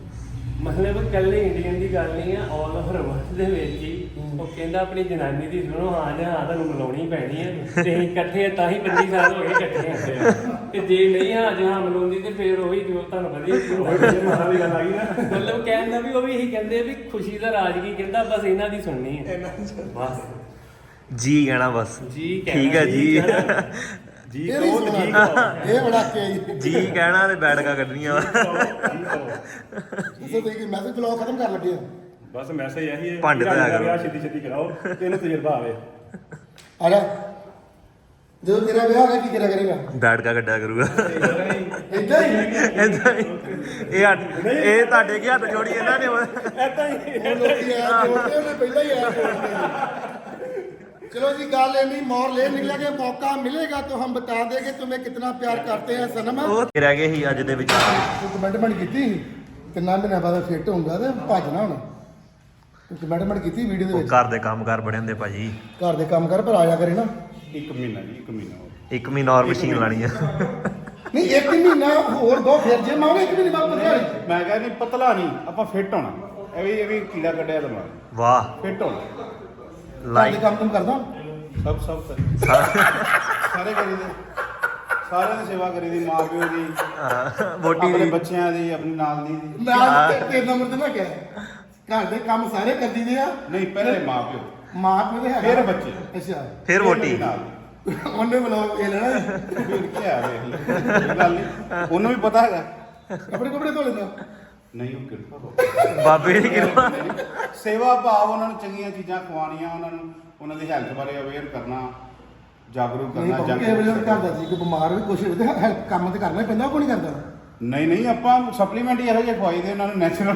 ਮਤਲਬ ਇਕੱਲੇ ਇੰਡੀਅਨ ਦੀ ਗੱਲ ਨਹੀਂ ਆ ਆਲ ਓਵਰ ਵਰਲਡ ਦੇ ਵਿੱਚ ਹੀ। ਉਹ ਕਹਿੰਦਾ ਆਪਣੀ ਜਨਾਨੀ ਦੀ ਸੁਣੋ ਹਾਂ ਜਾਂ ਹਾਂ ਤੁਹਾਨੂੰ ਮਿਲਾਉਣੀ ਪੈਣੀ ਹੈ ਤੇ ਅਸੀਂ ਇਕੱਠੇ ਆ, ਤਾਂ ਹੀ 25 ਸਾਲ ਹੋ ਗਏ ਇਕੱਠੇ ਆ। ਤੇ ਜੇ ਨਹੀਂ ਹਾਂ ਜਾਂ ਹਾਂ ਮਿਲਾਉਂਦੀ ਤੇ ਫਿਰ ਉਹੀ ਜੋ ਤੁਹਾਨੂੰ ਵਧੀਆ ਮਾਰਾ ਦੀ ਗੱਲ ਆ ਗਈ ਨਾ। ਮਤਲਬ ਕਹਿੰਦਾ ਵੀ ਉਹ ਵੀ ਇਹੀ ਕਹਿੰਦੇ ਵੀ ਖੁਸ਼ੀ ਦਾ ਰਾਜ ਕੀ ਕਹਿੰਦਾ ਬਸ ਇਹਨਾਂ ਦੀ ਸੁਣਨੀ ਹੈ ਬਸ। ਜੀ ਕਹਿਣਾ ਬਸ। ਜੀ ਕਹਿਣਾ, ਠੀਕ ਹੈ ਜੀ ਕਹਿਣਾ। ਜੀ ਇਹ ਕਹੋ ਤੇ ਜੀ। ਕਹੋ ਇਹ ਬੜਾ ਕੇ ਜੀ ਜੀ ਕਹਿਣਾ ਤੇ ਬੈਠਕਾਂ ਕੱਢਣੀਆਂ ਵਾ। ਤੁਸੀਂ ਕਿ ਮੈਸੇਜ ਬਲੌਗ ਖਤਮ ਕਰ ਲੱਗੇ ਆ। ਬਸ ਮੈਸੇਜ ਇਹੀ ਹੈ ਭਾਂਡੇ ਧੋਇਆ ਕਰੋ। ਵਿਆਹ ਛੇਤੀ ਛੇਤੀ ਕਰਾਓ ਤੇ ਇਹਨੂੰ ਤਜਰਬਾ ਆਵੇ। ਆ ਜਾ। ਜਦੋਂ ਤੇਰਾ ਵਿਆਹ ਹੋਗਾ ਕੀ ਕਰਿਆ ਕਰੇਗਾ? ਬੈਠਕਾਂ ਕੱਢਿਆ ਕਰੂਗਾ। ਏਦਾਂ ਹੀ? ਏਦਾਂ ਹੀ। ਇਹ ਹੱਥ- ਇਹ ਤੁਹਾਡੇ ਕੀ ਹੱਥ ਜੋੜੀ ਇਹਨਾਂ ਨੇ ਲੋਕੀ ਆ ਜੋੜਦੇ ਉਹਨੇ ਪਹਿਲਾਂ ਹੀ ਆ ਜੋੜਦੇ चलो जी गाल नहीं मोर ले निकलेंगे मौका मिलेगा तो हम बता देंगे तुम्हें कितना प्यार करते हैं सनम ਉਹ ਤੇ ਰਹਿ ਗਏ ਸੀ ਅੱਜ ਦੇ ਵਿਚਾਰ ਤੂੰ ਕਮੈਂਟਮੈਂਟ ਕੀਤੀ ਕਿੰਨਾ ਮਹੀਨਾ ਬਾਅਦ ਫਿੱਟ ਹੋਊਗਾ ਤੇ ਭੱਜਣਾ ਹੁਣ ਤੂੰ ਕਮੈਂਟਮੈਂਟ ਕੀਤੀ ਵੀਡੀਓ ਦੇ ਉਹ ਵਿੱਚ ਘਰ ਦੇ ਕੰਮ ਕਾਰ ਬੜੇ ਹੁੰਦੇ ਭਾਜੀ ਘਰ ਦੇ ਕੰਮ ਕਰ ਪਰ ਆਇਆ ਕਰੇ ਨਾ ਇੱਕ ਮਹੀਨਾ ਜੀ ਇੱਕ ਮਹੀਨਾ ਹੋਰ ਇੱਕ ਮਹੀਨਾ ਹੋਰ ਮਸ਼ੀਨ ਲਾਣੀ ਆ ਨਹੀਂ ਇੱਕ ਮਹੀਨਾ ਹੋਰ ਦੋ ਫਿਰ ਜੇ ਮਾਵੇਂ ਇੱਕ ਮਹੀਨੇ ਬਾਅਦ ਪਤਾ ਨਹੀਂ ਮੈਂ ਕਹਿੰਦਾ ਨਹੀਂ ਪਤਲਾ ਨਹੀਂ ਆਪਾਂ ਫਿੱਟ ਹੋਣਾ ਇਹ ਵੀ ਇਹ ਵੀ ਕੀੜਾ ਕੱਢਿਆ ਦਿਮਾਗ ਵਾਹ ਫਿੱਟ ਹੋਣਾ ਘਰ ਦੇ ਲਾਈਕ ਕੰਮ ਤੁਮ ਕਰਦਾ। ਸਭ ਸਭ ਕਰੀ। ਸਾਰੇ ਕਰੀਦੇ ਸਾਰਿਆਂ ਦੀ ਸੇਵਾ ਕਰੀਦੀ ਮਾਂ ਪਿਓ ਦੀ ਵੋਟੀ ਆਪਣੇ ਦੀ। ਬੱਚਿਆਂ ਦੀ ਆਪਣੀ ਨਾਲ ਦੀ। ਦੀ। ਮੈਂ ਤੇ- ਤੇਰੇ ਨੰਬਰ ਤੇ ਨਾ ਕਿਹਾ। ਘਰ ਦੇ ਕੰਮ ਸਾਰੇ ਕਰਦੀ ਦੇ ਆ। ਨਹੀਂ ਪਹਿਲੇ ਮਾਂ ਪਿਓ। ਮਾਂ ਪਿਓ ਦੇ ਹੈਗਾ। ਫਿਰ ਬੱਚੇ। ਅੱਛਾ। ਫਿਰ ਵੋਟੀ। ਨਾਲ। ਉਹਨੇ ਬਲੌਗ ਇਹ ਲੈਣਾ ਫਿਰ ਕੀ ਆ ਵੇਖ ਲੈ ਕੋਈ ਗੱਲ ਨਹੀਂ। ਉਹਨੂੰ ਵੀ ਪਤਾ ਹੈਗਾ। ਕੱਪੜੇ ਕੱਪੜੇ ਧੋ ਲੈਂਦਾ। ਨਹੀਂ ਉਹ ਕਿਰਪਾ ਬਾਬਾ। ਬਾਬੇ ਦੀ ਕਿਰਪਾ। ਸੇਵਾ ਭਾਵ ਉਹਨਾਂ ਨੂੰ ਚੰਗੀਆਂ ਚੀਜ਼ਾਂ ਖਵਾਉਣੀਆਂ ਉਹਨਾਂ ਨੂੰ ਉਹਨਾਂ ਦੀ ਹੈਲਥ ਬਾਰੇ ਅਵੇਅਰ ਕਰਨਾ ਜਾਗਰੂਕ ਨਹੀਂ ਕਰਨਾ ਬਾਬੂ ਜਾਂ ਕਿਸੇ ਵੇਲੇ ਘਰ ਦਾ ਜੀ ਕੋਈ ਬਿਮਾਰ ਵੀ ਕੁਛ ਤੇ help ਕੰਮ ਤੇ ਕਰਨਾ ਹੀ ਪੈਂਦਾ ਉਹ ਕੋਈ ਨਹੀਂ ਕਰਦਾ। ਨਹੀਂ ਨਹੀਂ ਆਪਾਂ ਸਪਲੀਮੈਂਟ ਇਹੋ ਜਿਹੇ ਖਵਾਈ ਦੇ ਉਹਨਾਂ ਨੂੰ ਨੈਚੁਰਲ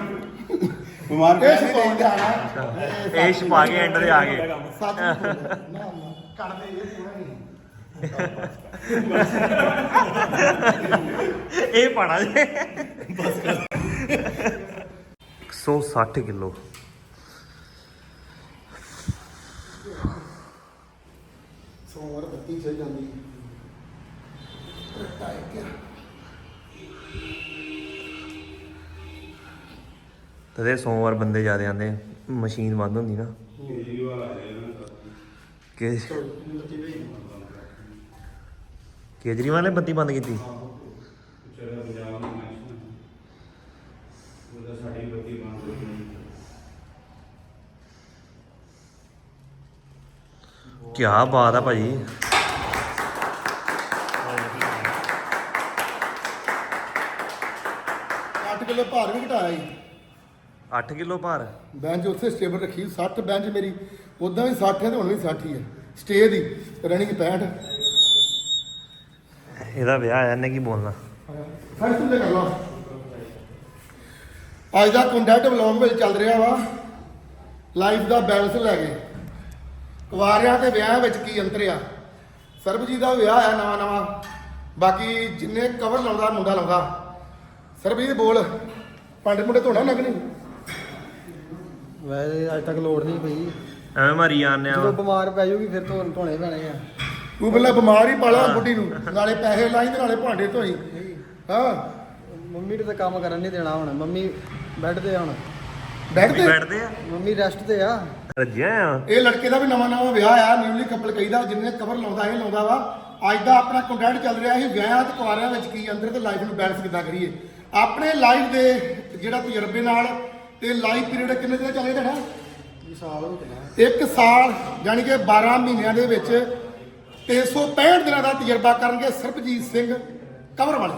ਬਿਮਾਰ ਇਹ ਕਰਦੇ ਜਾਣਾ। ਇਹ ਛਪਾ ਕੇ ਐਂਡ ਤੇ ਆ ਗਏ। ਸੱਚ। ਨਾ ਨਾ ਕੱਢਦੇ ਇਹ ਪੂਰਾ ਨਹੀਂ। ਇਹ ਪਾਣਾ ਜੇ। ਬਸ ਕਰ। 160 ਕਿਲੋ। ਸੋਮਵਾਰ ਬੱਤੀ ਚਲ ਜਾਂਦੀ। ਟਾਈ ਕਿਆ? ਤੇ ਸੋਮਵਾਰ ਬੰਦੇ ਜ਼ਿਆਦੇ ਆਉਂਦੇ ਆ। ਮਸ਼ੀਨ ਬੰਦ ਹੁੰਦੀ ਨਾ। ਕੇ ਕੇਜਰੀਵਾਲ ਨੇ ਬੱਤੀ ਬੰਦ ਕੀਤੀ? ਕੀ ਬਾਤ ਆ ਭਾਜੀ। 8 ਕਿਲੋ ਭਾਰ ਵੀ ਘਟਾਇਆ ਜੀ। 8 ਕਿਲੋ ਭਾਰ। ਬੈਂਚ ਉੱਥੇ ਸਟੇਬਲ ਰੱਖੀ 60 ਬੈਂਚ ਮੇਰੀ ਉਦਾਂ ਵੀ 60 ਹੈ ਤੇ ਹੁਣ ਵੀ 60 ਹੀ ਹੈ। ਸਟੇ ਦੀ ਰਨਿੰਗ 65 ਇਹਦਾ ਵਿਆਹ ਆ ਇਹਨੇ ਕੀ ਬੋਲਣਾ? ਫਰਸਟ ਤੇ ਕਰ ਲਓ। ਅੱਜ ਦਾ ਕੰਟੈਂਟ ਵਲੌਗ ਵਿੱਚ ਚੱਲ ਰਿਹਾ ਵਾ। ਲਾਈਫ ਦਾ ਬੈਲੈਂਸ ਲੈ ਕੇ। ਕੁਵਾਰਿਆਂ ਤੇ ਵਿਆਹ ਵਿੱਚ ਕੀ ਅੰਤਰ ਆ? ਸਰਬਜੀਤ ਦਾ ਵਿਆਹ ਆ ਨਵਾਂ ਨਵਾਂ। ਬਾਕੀ ਜਿੰਨੇ ਕਵਰ ਲਾਉਂਦਾ ਮੁੰਡਾ ਲਾਉਂਦਾ। ਸਰਬਜੀਤ ਬੋਲ ਭਾਂਡੇ ਮੁੰਡੇ ਧੋਣਾ ਲੱਗਣੀ ਵੈਸੇ ਅੱਜ ਤੱਕ ਲੋੜ ਨਹੀਂ ਪਈ। ਐਵੇਂ ਮਾਰੀ ਜਾਂਦੇ ਜਦੋਂ ਆ ਬਿਮਾਰ ਪੈ ਜਾਊਗੀ ਫਿਰ ਧੋ ਧੋਣੇ ਪੈਣੇ ਆ। ਤੂੰ ਪਹਿਲਾਂ ਬਿਮਾਰ ਹੀ ਪਾਲਾ ਬੁੱਢੀ ਨੂੰ। ਨਾਲੇ ਪੈਸੇ ਲਾਈ ਤੇ ਨਾਲੇ ਭਾਂਡੇ ਧੋਈ। ਹਾਂ। ਮੰਮੀ ਨੂੰ ਤਾਂ ਕੰਮ ਕਰਨ ਨਹੀਂ ਦੇਣਾ ਹੁਣ। ਮੰਮੀ ਬੈੱਡ ਤੇ ਆ ਹੁਣ। ਬੈਠ ਤੇ? ਬੈਠਦੇ ਆ? ਮੰਮੀ ਰੈਸਟ ਤੇ ਆ। ਰੱਜਿਆ ਆ? ਇਹ ਲੜਕੇ ਦਾ ਵੀ ਨਵਾਂ ਨਵਾਂ ਵਿਆਹ ਆ ਨਿਊਲੀ ਕਪਲ ਕਹੀਦਾ ਜਿੰਨੇ ਕਵਰ ਲਾਉਂਦਾ ਇਹ ਲਾਉਂਦਾ ਵਾ। ਅੱਜ ਦਾ ਆਪਣਾ ਕੰਟੈਂਟ ਚੱਲ ਰਿਹਾ ਸੀ ਵਿਆਹ ਤੇ ਕੁਆਰਿਆਂ ਵਿੱਚ ਕੀ ਅੰਦਰ ਤੇ ਲਾਈਫ ਨੂੰ ਬੈਲੈਂਸ ਕਿੱਦਾਂ ਕਰੀਏ। ਆਪਣੇ ਲਾਈਫ ਦੇ ਜਿਹੜਾ ਤਜਰਬੇ ਨਾਲ ਤੇ ਲਾਈਫ ਪੀਰੀਅਡ ਕਿੰਨੇ ਦਿਨ ਚੱਲੇ ਤੁਹਾਡਾ ਸਾਲ ਹੋ ਇੱਕ ਸਾਲ ਯਾਨੀ ਕਿ 12 ਮਹੀਨਿਆਂ ਦੇ ਵਿੱਚ 365 ਦਿਨਾਂ ਦਾ ਤਜਰਬਾ ਕਰਨਗੇ ਸਰਬਜੀਤ ਸਿੰਘ ਕਵਰ ਵਾਲੇ।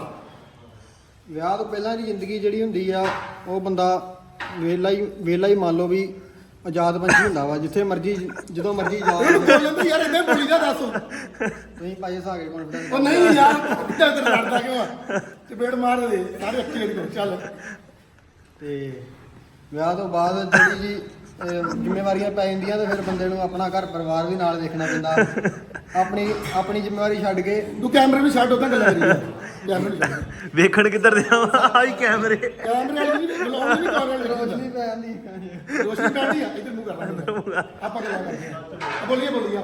ਵਿਆਹ ਤੋਂ ਪਹਿਲਾਂ ਦੀ ਜ਼ਿੰਦਗੀ ਜਿਹੜੀ ਹੁੰਦੀ ਆ ਉਹ ਬੰਦਾ ਵੇਲਾ ਹੀ ਵੇਲਾ ਹੀ ਮੰਨ ਲਓ ਵੀ ਆਜ਼ਾਦ ਪੰਛੀ ਹੁੰਦਾ ਵਾ ਜਿੱਥੇ ਮਰਜ਼ੀ ਜਦੋਂ ਮਰਜ਼ੀ ਜਾ ਬੋਲਣ ਯਾਰ ਇੰਨੇ ਬੋਲੀ ਦਾ ਦੱਸ। ਤੁਸੀਂ ਪਾਏ ਸਾਗੇ ਉਹ ਨਹੀਂ ਯਾਰ ਕਿੱਦਾਂ ਤੇ ਲੜਦਾ ਕਿਉਂ ਆ? ਚਪੇੜ ਮਾਰ ਦੇ ਸਾਰੇ ਅੱਖੀ ਦੇ ਚੱਲ। ਤੇ ਵਿਆਹ ਤੋਂ ਬਾਅਦ ਜਿਹੜੀ ਜੀ ਜ਼ਿੰਮੇਵਾਰੀਆਂ ਪੈ ਜਾਂਦੀਆਂ ਤੇ ਫਿਰ ਬੰਦੇ ਨੂੰ ਆਪਣਾ ਘਰ ਪਰਿਵਾਰ ਵੀ ਨਾਲ ਦੇਖਣਾ ਪੈਂਦਾ। ਆਪਣੀ ਆਪਣੀ ਜ਼ਿੰਮੇਵਾਰੀ ਛੱਡ ਕੇ ਤੂੰ ਕੈਮਰੇ ਨੂੰ ਛੱਡ ਉਦਾਂ ਗੱਲਾਂ ਕਰੀ ਜਾ। ਕੈਮਰੇ ਨੂੰ ਛੱਡ। ਵੇਖਣ ਕਿੱਧਰ ਦੇ ਆ? ਆਈ ਕੈਮਰੇ। ਕੈਮਰੇ ਵਾਲੇ ਨਹੀਂ ਨਹੀਂ ਕਰ ਰਹੇ ਰੋਸ਼ਨੀ ਪੈ ਜਾਂਦੀ ਰੋਸ਼ਨੀ ਪੈਂਦੀ ਆ ਇੱਧਰ ਮੂੰਹ ਕਰ ਲੈਂਦਾ ਆਪਾਂ ਗੱਲਾਂ ਕਰਦੇ ਆ? ਬੋਲੀਏ ਬੋਲੀਏ।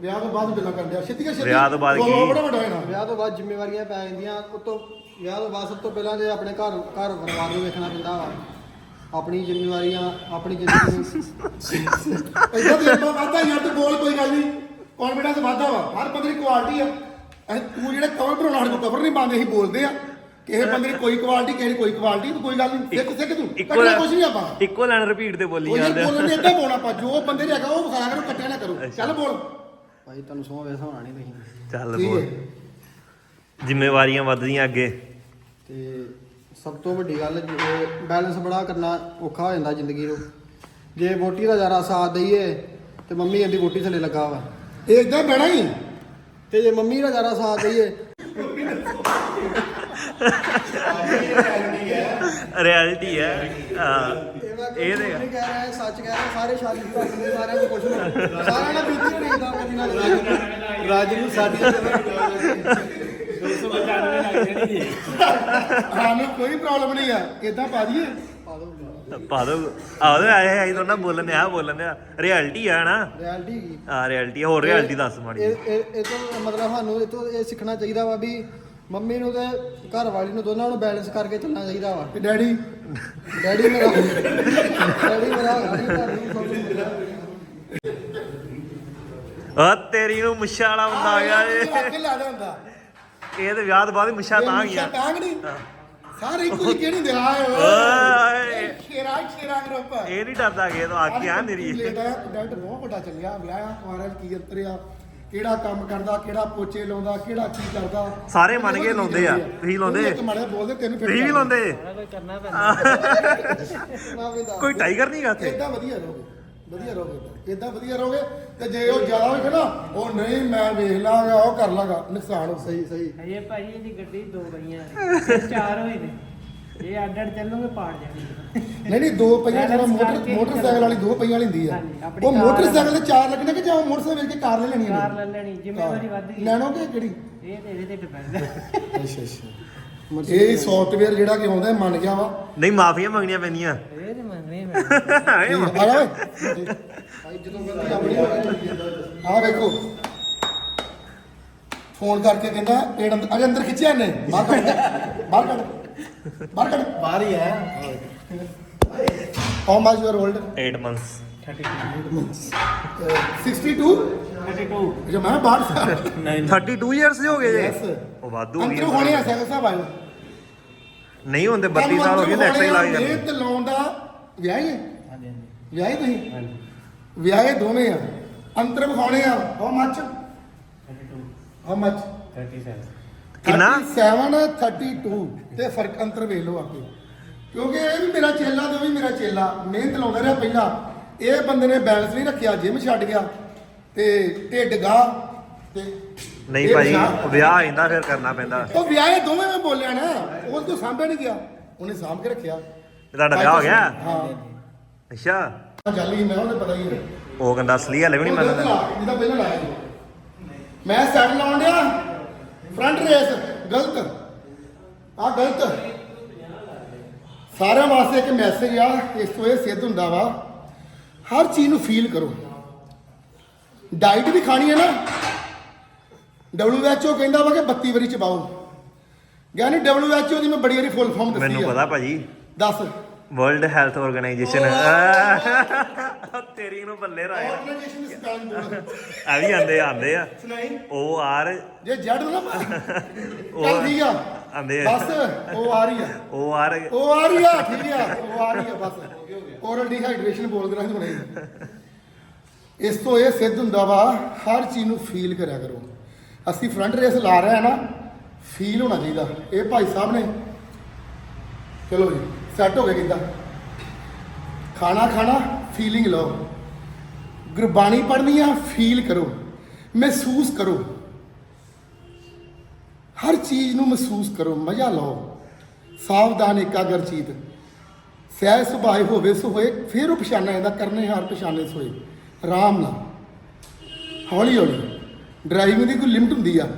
ਵਿਆਹ ਤੋਂ ਬਾਅਦ ਗੱਲਾਂ ਕਰਦੇ ਆ ਛੇਤੀ ਛੇਤੀ। ਵਿਆਹ ਤੋਂ ਬਾਅਦ ਬੋਲੋ, ਕੀ? ਬੜਾ ਵੱਡਾ ਹੈ ਨਾ। ਵਿਆਹ ਤੋਂ ਬਾਅਦ ਜ਼ਿੰਮੇਵਾਰੀਆਂ ਪੈ ਜਾਂਦੀਆਂ। ਉਤੋਂ ਵਿਆਹ ਤੋਂ ਬਾਅਦ ਸਭ ਤੋਂ ਪਹਿਲਾਂ ਤੇ ਆਪਣੇ ਘਰ ਘਰ ਪਰਿਵਾਰ ਨੂੰ ਵੇਖਣਾ ਪੈਂਦਾ ਵਾ। ਆਪਣੀ ਜ਼ਿੰਮੇਵਾਰੀਆਂ ਆਪਣੀ ਜ਼ਿੰਦਗੀ ਨੂੰ ਇਦਾਂ ਦੇ ਆਪਾਂ ਵਾਧਾ ਯਾਰ ਤੂੰ ਬੋਲ ਕੋਈ ਗੱਲ ਨਹੀਂ। ਕੌਨਫੀਡੈਂਸ ਵਾਧਾ ਵਾ। ਹਰ ਬੰਦੇ ਦੀ ਕੁਆਲਿਟੀ ਆ। ਐ ਤੂੰ ਜਿਹੜੇ ਕਵਰ ਬਣਾਉਣਾ ਸਾਡੇ ਕੋਲ ਕਵਰ ਨਹੀਂ ਪਾਉਂਦੇ ਅਸੀਂ ਬੋਲਦੇ ਆ। ਕਿਸੇ ਬੰਦੇ ਦੀ ਕੋਈ ਕੁਆਲਿਟੀ ਕਿਸੇ ਦੀ ਕੋਈ ਕੁਆਲਿਟੀ ਤੂੰ ਕੋਈ ਗੱਲ ਨਹੀਂ ਸਿੱਖ ਸਿੱਖ ਤੂੰ। ਇੱਕੋ ਕੱਟਣਾ ਕੁਝ ਨਹੀਂ ਆਪਾਂ। ਇੱਕੋ ਲਾਈਨ ਰਿਪੀਟ ਤੇ ਬੋਲੀ ਉਹ ਯਾਰ। ਜਾਂਦੇ ਬੋਲਣ ਦੇ ਏਦਾਂ ਬੋਲਣਾ ਆਪਾਂ ਜੋ ਬੰਦੇ ਨੇ ਹੈਗਾ ਉਹ ਵਿਖਾਇਆ ਕਰੋ ਕੱਟਿਆ ਨਾ ਕਰੋ। ਚੱਲ ਬੋਲ। ਭਾਈ ਤੁਹਾਨੂੰ ਸੌ ਵੇਸ ਹੋਣਾ ਨਹੀਂ ਤੁਸੀਂ। ਚੱਲ ਠੀਕ ਬੋਲ। ਹੈ। ਜ਼ਿੰਮੇਵਾਰੀਆਂ ਵੱਧਦੀਆਂ ਅੱਗੇ। ਤੇ ਸਭ ਤੋਂ ਵੱਡੀ ਗੱਲ ਬੈਲੈਂਸ ਬੜਾ ਕਰਨਾ ਔਖਾ ਹੋ ਜਾਂਦਾ ਜ਼ਿੰਦਗੀ ਨੂੰ। ਜੇ ਵੋਟੀ ਦਾ ਜ਼ਿਆਦਾ ਸਾਥ ਦਈਏ ਤੇ ਮੰਮੀ ਕਹਿੰਦੀ ਵੋਟੀ ਥੱਲੇ ਲੱਗਾ ਵਾ। ਇਹ ਏਦਾਂ ਬਹਿਣਾ ਹੀ। ਤੇ ਜੇ ਮੰਮੀ ਦਾ ਜ਼ਿਆਦਾ ਸਾਥ ਦਈਏ ਰਿਐਲਿਟੀ ਹੈ। ਹਾਂ। ਇਹ ਨਹੀਂ ਕਹਿ ਰਿਹਾ ਸੱਚ ਕਹਿ ਰਿਹਾ ਸਾਰੇ ਸ਼ਾਦੀ ਕਰਦੇ ਸਾਰਿਆਂ ਨੂੰ ਕੁਛ ਨਹੀਂ। ਸਾਰਿਆਂ ਨਾਲ ਬੀਤੀ ਹੋਣੀ ਦਾ ਕਦੀ ਨਾਲ ਰਾਜ ਨੂੰ ਸਾਡੀ ਸਾਨੂੰ ਕੋਈ ਪ੍ਰੋਬਲਮ ਨਹੀਂ ਆ। ਏਦਾਂ ਪਾ ਦਈਏ। ਪਾ ਦੋ। ਆਹ ਆਏ ਆਈ ਤਾਂ ਨਾ ਬੋਲਣ ਆ ਬੋਲਣ ਆ ਰਿਐਲਿਟੀ ਆ ਨਾ ਰਿਐਲਿਟੀ ਕੀ ਆ। ਰਿਐਲਿਟੀ ਹੋਰ ਰਿਐਲਿਟੀ ਦੱਸ ਮਾੜੀ ਇਹ ਇਹ ਇਹ ਤੋਂ ਮਤਲਬ ਸਾਨੂੰ ਇਹ ਤੋਂ ਇਹ ਸਿੱਖਣਾ ਚਾਹੀਦਾ ਵਾ ਵੀ ਮੰਮੀ ਨੂੰ ਤੇ ਘਰ ਵਾਲੀ ਨੂੰ ਦੋਨਾਂ ਨੂੰ ਬੈਲੈਂਸ ਕਰਕੇ ਚੱਲਣਾ ਚਾਹੀਦਾ ਵਾ। ਤੇ ਡੈਡੀ? ਡੈਡੀ ਮੇਰਾ ਡੈਡੀ ਮੇਰਾ ਘਰ ਨੂੰ ਸਭ ਕੁਝ ਮਿਲਿਆ। ਆ ਤੇਰੀ ਨੂੰ ਮੁੱਛਾਂ ਵਾਲਾ ਬੰਦਾ ਆ ਗਿਆ ਏ ਅੱਗੇ ਲਾ ਦੇ ਹੁੰਦਾ। ਇਹ ਤੇ ਵਿਆਹ ਤੋਂ ਬਾਅਦ ਮੁੱਛਾਂ ਤਾਂ ਇਹ ਟਾਂਗ ਨਹੀਂ। ਸਾਰੇ ਇੱਕੋ ਜਿਹੇ ਕਿਹੜੀ ਦੇ ਆਏ ਓਏ। ਸ਼ੇਰਾ ਸ਼ੇਰਾ ਗਰੁੱਪ ਇਹ ਨਹੀਂ ਡਰਦਾ ਕਿ ਤੋਂ ਆ ਗਿਆ ਮੇਰੀ। ਲੇਟ ਆਇਆ ਕੰਟੈਂਟ ਬਹੁਤ ਵੱਡਾ ਚੱਲਿਆ। ਵਿਆਹ ਕੁਆਰਾ ਕੀ ਅੰਤਰਿਆ ਕਿਹੜਾ ਕੰਮ ਕਰਦਾ ਕਿਹੜਾ ਪੋਚੇ ਲਾਉਂਦਾ ਕਿਹੜਾ ਕੀ ਕਰਦਾ। ਸਾਰੇ ਮੰਨ ਕੇ ਲਾਉਂਦੇ ਆ। ਤੁਸੀਂ ਲਾਉਂਦੇ? ਇੱਕ ਮਾੜੇ ਬੋਲਦੇ ਤੈਨੂੰ ਫਿਰ ਤੁਸੀਂ ਵੀ ਲਾਉਂਦੇ। ਕੋਈ ਟਾਈਗਰ ਨਹੀਂ ਗਾ ਇੱਥੇ? ਇਦਾਂ ਵਧੀਆ ਰਹੋਗੇ ਵਧੀਆ ਰਹੋਗੇ ਇਦਾਂ ਵਧੀਆ ਰਹੋਗੇ ਤੇ ਜੇ ਉਹ ਜ਼ਿਆਦਾ ਹੋਵੇ ਨਾ ਉਹ ਨਹੀਂ ਮੈਂ ਵੇਖ ਲਾਂਗਾ ਉਹ ਕਰ ਲਾਂਗਾ। ਨੁਕਸਾਨ ਹੋ ਸਹੀ ਸਹੀ। ਅਜੇ ਭਾਜੀ ਇਹਦੀ ਗੱਡੀ ਦੋ ਪਈਆਂ ਨੇ। ਚਾਰ ਹੋਏ ਨੇ। ਇਹ ਅੱਡ ਅੱਡ ਚੱਲੂਗੇ ਪਾੜ ਜਾਣੀ ਨਹੀਂ ਨਹੀਂ ਦੋ ਪਈਆਂ ਜਿਹੜਾ ਮੋਟਰ ਮੋਟਰਸਾਈਕਲ ਵਾਲੀ ਦੋ ਪਈਆਂ ਵਾਲੀ ਹੁੰਦੀ ਆ। ਹਾਂਜੀ, ਆਪਣੀ ਉਹ ਕਾਰ ਮੋਟਰਸਾਈਕਲ ਦੇ ਚਾਰ ਲੱਗਣੇ ਕਿ ਜਾਂ ਉਹ ਮੋਟਰਸਾਈਕਲ ਵੇਚ ਕੇ ਕਾਰ ਲੈ ਲੈਣੀ ਕਾਰ ਲੈ ਲੈਣੀ ਜ਼ਿੰਮੇਵਾਰੀ ਵੱਧ ਗਈ। ਲੈਣੋਗੇ ਕਿਹੜੀ? ਇਹ ਤੇ ਇਹਦੇ ਤੇ ਡਿਪੈਂਡ ਅੱਛਾ ਅੱਛਾ। ਇਹ ਸੌਫਟਵੇਅਰ ਜਿਹੜਾ ਕਿ ਆਉਂਦਾ ਇਹ ਮੰਨ ਗਿਆ ਵਾ। ਨਹੀਂ ਮਾਫੀਆਂ ਮੰਗਣੀਆਂ ਪੈਂਦੀਆਂ। ਇਹ ਤੇ ਮੰਗਣੇ ਮੈਂ ਇਹ ਜਾ ਓਏ। ਆ ਵੇਖੋ। ਫੋਨ ਕਰਕੇ ਕਹਿੰਦਾ ਪੇੜ ਅੰਦਰ ਅਜੇ ਅੰਦਰ ਖਿੱਚਿਆ ਨੇ ਬਾਹਰ ਕੱਢ ਬਾਹਰ ਕੱਢ ਬਾਹਰ ਕੱਢ ਬਾਹਰ ਹੀ ਹੈ how much you are old 8 months 62 ਜੋ ਮੈਂ ਬਾਹਰ ਸਾ। 32 ਇਅਰਸ ਹੋ ਗਏ. ਜੇ। ਉਹ ਵਾਧੂ ਹੋ ਗਈ ਅੰਤਰ ਹੋਣੇ ਆ ਸਾਈਕਲ ਸਾਹਿਬ ਆਇਓ ਨਹੀਂ ਹੁੰਦੇ 32 ਸਾਲ ਹੋ ਗਏ ਨੈਕਸਟ ਹੀ ਲੱਗ ਜਾਂਦੇ। ਮਿਹਨਤ ਲਾਉਣ ਦਾ ਵਿਆਹ ਹੀ ਹੈ? ਹਾਂਜੀ ਹਾਂਜੀ। ਵਿਆਹ ਹੀ ਤੁਸੀਂ? ਹਾਂਜੀ। ਵਿਆਹੇ ਦੋਵੇਂ ਆ। ਅੰਤਰ ਵਿਖਾਉਣੇ ਆ। ਹਾਊ ਮਚ 32 ਹਾਊ ਮਚ 37 ਕਿੰਨਾ? 37 32 ਤੇ ਫ਼ਰਕ ਅੰਤਰ ਵੇਖ ਲਓ ਆਪੇ। ਕਿਉਂਕਿ ਇਹ ਵੀ ਮੇਰਾ ਚੇਲਾ ਤੇ ਉਹ ਵੀ ਮੇਰਾ ਚੇਲਾ। ਮਿਹਨਤ ਲਾਉਂਦਾ ਰਿਹਾ ਪਹਿਲਾਂ। ਇਹ ਬੰਦੇ ਨੇ ਬੈਲੈਂਸ ਨਹੀਂ ਰੱਖਿਆ ਜਿਮ ਛੱਡ ਗਿਆ। ਤੇ ਢਿੱਡ ਗਾ। ਤੇ ਨਹੀਂ ਇਹ ਭਾਈ ਵਿਆਹ- ਵਿਆਹ ਫਿਰ ਕਰਨਾ ਪੈਂਦਾ। ਉਹ ਵਿਆਹੇ ਦੋਵੇਂ ਮੈਂ ਬੋਲਿਆ ਨਾ। ਉਹ ਤੋਂ ਸਾਂਭਿਆ ਨਹੀਂ ਗਿਆ। ਉਹਨੇ ਸਾਂਭ ਕੇ ਰੱਖਿਆ। ਤੁਹਾਡਾ ਵਿਆਹ ਹੋ ਗਿਆ? ਹਾਂ। ਅੱਛਾ। ਜਾਲੀ ਮੈਂ ਉਹਨੇ ਪਤਾ ਹੀ ਹੈ। ਉਹ ਕਹਿੰਦਾ ਅਸਲੀ ਹਲੇ ਵੀ ਨਹੀਂ ਮੰਨਦਾ ਲਾ, ਜਿਹਦਾ ਪਹਿਲਾਂ ਲਾਇਆ ਸੀ ਮੈਂ ਸਾਈਡ ਲਾਉਣ ਡਿਆ। ਫਰੰਟ ਰੇਸ ਗਲਤ। ਆ ਗਲਤ। ਸਾਰਿਆਂ ਵਾਸਤੇ ਇੱਕ ਮੈਸੇਜ ਆ ਇਸ ਤੋਂ ਇਹ ਸਿੱਧ ਹੁੰਦਾ ਵਾ ਹਰ ਚੀਜ਼ ਨੂੰ ਫੀਲ ਕਰੋ। ਡਾਈਟ ਵੀ ਖਾਣੀ ਹੈ ਨਾ? WHO ਕਹਿੰਦਾ ਵਾ ਕਿ 32 ਵਾਰੀ ਚਬਾਓ। ਯਾਨੀ WHO ਦੀ ਮੈਂ ਬੜੀ ਵਾਰੀ ਫੁੱਲ ਫਾਰਮ ਦੱਸੀ ਮੈਨੂੰ ਆ। ਪਤਾ ਭਾਜੀ। ਦੱਸ। ਵਰਲਡ ਹੈਲਥ ਆਰਗੇਨਾਈਜੇਸ਼ਨ ਤੇਰੀ ਨੂੰ ਬੱਲੇ ਰਾਏ। ਆਰਗੇਨਾਈਜੇਸ਼ਨ ਆ ਵੀ ਆਂਦੇ ਆਂਦੇ ਆ। ਸੁਣਾਈ? ਉਹ ਆਰ ਜੇ ਜੜ ਨਾ ਚੱਲ ਠੀਕ ਆ। ਆਂਦੇ ਆ। ਬਸ ਉਹ ਆ ਰਹੀ ਆ। ਉਹ ਆਰ ਉਹ ਆ ਰਹੀ ਆ ਠੀਕ ਆ ਉਹ ਆ ਰਹੀ ਆ ਬਸ। ਓਰਲ ਡੀਹਾਈਡਰੇਸ਼ਨ ਬੋਲਦੇ ਰਹਿੰਦੇ ਹੁਣੇ। ਇਸ ਤੋਂ ਇਹ ਸਿੱਧ ਹੁੰਦਾ ਵਾ ਹਰ ਚੀਜ਼ ਨੂੰ ਫੀਲ ਕਰਿਆ ਕਰੋ। ਅਸੀਂ ਫਰੰਟ ਰੇਸ ਲਾ ਰਹੇ ਆ ਨਾ ਫੀਲ ਹੋਣਾ ਚਾਹੀਦਾ। ਇਹ ਭਾਈ ਸਾਹਿਬ ਨੇ। ਚਲੋ ਜੀ ਸੈੱਟ ਹੋ ਗਏ ਕਿੱਦਾਂ ਖਾਣਾ ਖਾਣਾ ਫੀਲਿੰਗ ਲਓ। ਗੁਰਬਾਣੀ ਪੜ੍ਹਨੀ ਆ ਫੀਲ ਕਰੋ। ਮਹਿਸੂਸ ਕਰੋ। ਹਰ ਚੀਜ਼ ਨੂੰ ਮਹਿਸੂਸ ਕਰੋ, ਮਜ਼ਾ ਲਓ। ਸਾਵਧਾਨ ਇਕਾਗਰ ਚੀਤ ਸਹਿ ਸੁਭਾਏ ਹੋਵੇ ਸੋ ਹੋਏ ਫਿਰ ਉਹ ਪਛਾਣਿਆ ਜਾਂਦਾ ਕਰਨੇ ਹਾਰ ਪਛਾਣੇ ਸੋਏ। ਆਰਾਮ ਨਾਲ। ਹੌਲੀ ਹੌਲੀ। ਡਰਾਈਵਿੰਗ ਦੀ ਕੋਈ ਲਿਮਟ ਹੁੰਦੀ ਆ।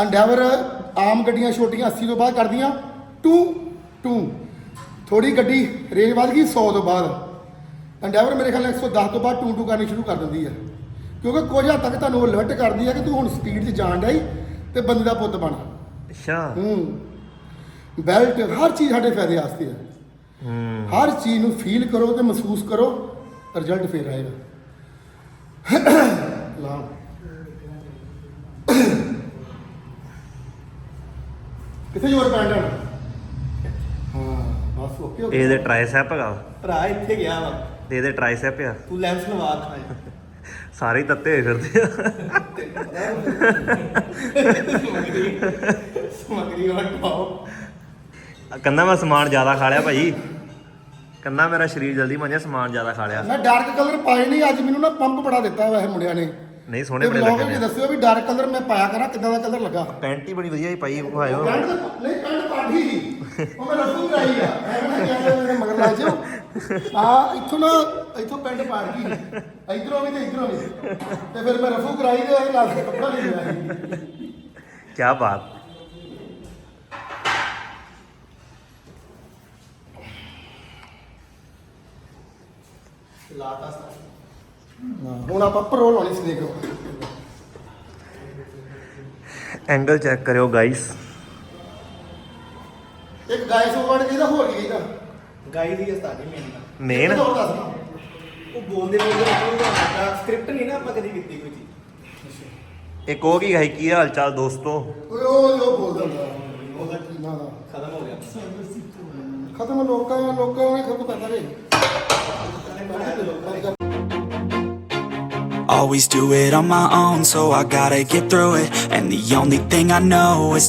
ਅੰਡੈਵਰ ਆਮ ਗੱਡੀਆਂ ਛੋਟੀਆਂ 80 ਤੋਂ ਬਾਅਦ ਕਰਦੀਆਂ, ਟੂ ਟੂ। ਥੋੜੀ ਗੱਡੀ ਰੇਂਜ ਵੱਧ ਗਈ 100 ਤੋਂ ਬਾਅਦ। ਅੰਡੈਵਰ ਮੇਰੇ ਖਿਆਲ ਨਾਲ 110 ਤੋਂ ਬਾਅਦ ਟੂ ਟੂ ਕਰਨੀ ਸ਼ੁਰੂ ਕਰ ਦਿੰਦੀ ਆ। ਕਿਉਂਕਿ ਕੁਝ ਹੱਦ ਤੱਕ ਤੁਹਾਨੂੰ ਅਲਰਟ ਕਰਦੀ ਆ ਕਿ ਤੂੰ ਹੁਣ ਸਪੀਡ 'ਚ ਜਾਣ ਡਾਈ। ਤੇ ਬੰਦੇ ਦਾ ਪੁੱਤ ਬਣ। ਅੱਛਾ। ਹੂੰ। ਬੈਲਟ ਹਰ ਚੀਜ਼ ਸਾਡੇ ਫਾਇਦੇ ਵਾਸਤੇ ਹੈ ਹੂੰ। ਹਰ ਚੀਜ਼ ਨੂੰ ਫੀਲ ਕਰੋ ਤੇ ਮਹਿਸੂਸ ਕਰੋ ਰਿਜ਼ਲਟ ਫੇਰ ਆਏਗਾ। ਲਾ ਕਿੱਥੇ ਜੋਰ ਪੈਂਦਾ ਹਾਂ ਬਸ ਓਕੇ ਓਕੇ ਇਹਦੇ ਟ੍ਰਾਈਸੈਪ ਹੈਗਾ। ਭਰਾ ਇੱਥੇ ਗਿਆ ਵਾ। ਤੇ ਇਹਦੇ ਟ੍ਰਾਈਸੈਪ ਆ। ਤੂੰ ਲੈਂਸ ਲਵਾ ਖਾਏ ਸਾਰੇ ਹੀ ਤੱਤੇ ਹੋਏ ਫਿਰਦੇ ਆ। ਸਮਗਰੀ ਵਾਟ ਪਾਓ ਕੰਨਾ ਮੈਂ ਸਮਾਨ ਜ਼ਿਆਦਾ ਖਾ ਲਿਆ ਭਾਈ। ਕੰਨਾ ਮੇਰਾ ਸਰੀਰ ਜਲਦੀ ਮੰਨਿਆ ਸਮਾਨ ਜ਼ਿਆਦਾ ਖਾ ਲਿਆ। ਮੈਂ ਡਾਰਕ ਕਲਰ ਪਾਏ ਨਹੀਂ ਅੱਜ ਮੈਨੂੰ ਨਾ ਪੰਪ ਬੜਾ ਦਿੱਤਾ ਵੈਸੇ ਮੁੰਡਿਆਂ ਨੇ। ਨਹੀਂ ਸੋਹਣੇ ਤੇ ਬੜੇ vlog ਲੱਗੇ ਵਿੱਚ ਨੇ। ਦੱਸਿਓ ਵੀ ਡਾਰਕ ਕਲਰ ਮੈਂ ਪਾਇਆ ਕਰਾਂ ਕਿੱਦਾਂ ਦਾ ਕਲਰ ਲੱਗਾ? ਪੈਂਟ ਹੀ ਬੜੀ ਵਧੀਆ ਹੀ ਪਾਈ ਵਿਖਾਇਓ ਪੈਂਟ ਤਾਂ- ਨਹੀਂ ਪੈਂਟ ਪਾਠੀ ਉਹ ਮੈਂ ਰਫੂ ਕਰਾਈ ਆ। ਮੈਂ ਨਾ ਕਿਹਾ ਮੇਰੇ ਆ ਇੱਥੋਂ ਨਾ ਇੱਥੋਂ ਪੈਂਟ ਪਾੜ ਗਈ ਇਧਰੋਂ ਵੀ ਤੇ ਇਧਰੋਂ ਵੀ। ਤੇ ਫਿਰ ਮੈਂ ਰਫੂ ਕਰਾਈ ਤੇ ਇਹ ਨਾਲ ਕੱਪੜਾ ਨਹੀਂ ਲਿਆ ਕੀ ਬਾਤ। ਲਾਤਾ ਹੁਣ ਆਪਾਂ ਪਰੋ ਲਾਉਣੀ ਸੀ ਦੇਖੋ ਐਂਗਲ ਚੈੱਕ ਕਰਿਓ ਗਾਇਸ ਇੱਕ ਗਾਇਸ ਵਰਡ ਕਿਹਦਾ ਹੋਰ ਕੀ ਇਹਦਾ ਗਾਈ ਦੀ ਉਸਤਾਦੀ ਮੇਨ ਦਾ ਮੇਨ ਹੋਰ ਦੱਸ ਨਾ। ਉਹ ਬੋਲਦੇ ਬੋਲਦੇ ਉਹ ਸਕ੍ਰਿਪਟ ਨਹੀਂ ਨਾ ਆਪਾਂ ਕਦੀ ਕੀਤੀ ਕੋਈ ਚੀਜ਼। ਇੱਕ ਉਹ ਕੀ ਹੈ ਕੀ ਹਾਲ ਚਾਲ ਦੋਸਤੋ? ਓਏ ਉਹ ਜੋ ਬੋਲਦਾ ਹੁੰਦਾ। ਉਹਦਾ ਕੀ ਨਾਂ ਦਾ ਖਤਮ ਹੋ ਗਿਆ। ਖਤਮ ਲੋਕਾਂ ਲੋਕਾਂ ਨੇ ਖਤਮ ਕਰਤਾ ਰੇ Always do it on my own, so I gotta get through it. And the only thing I know is to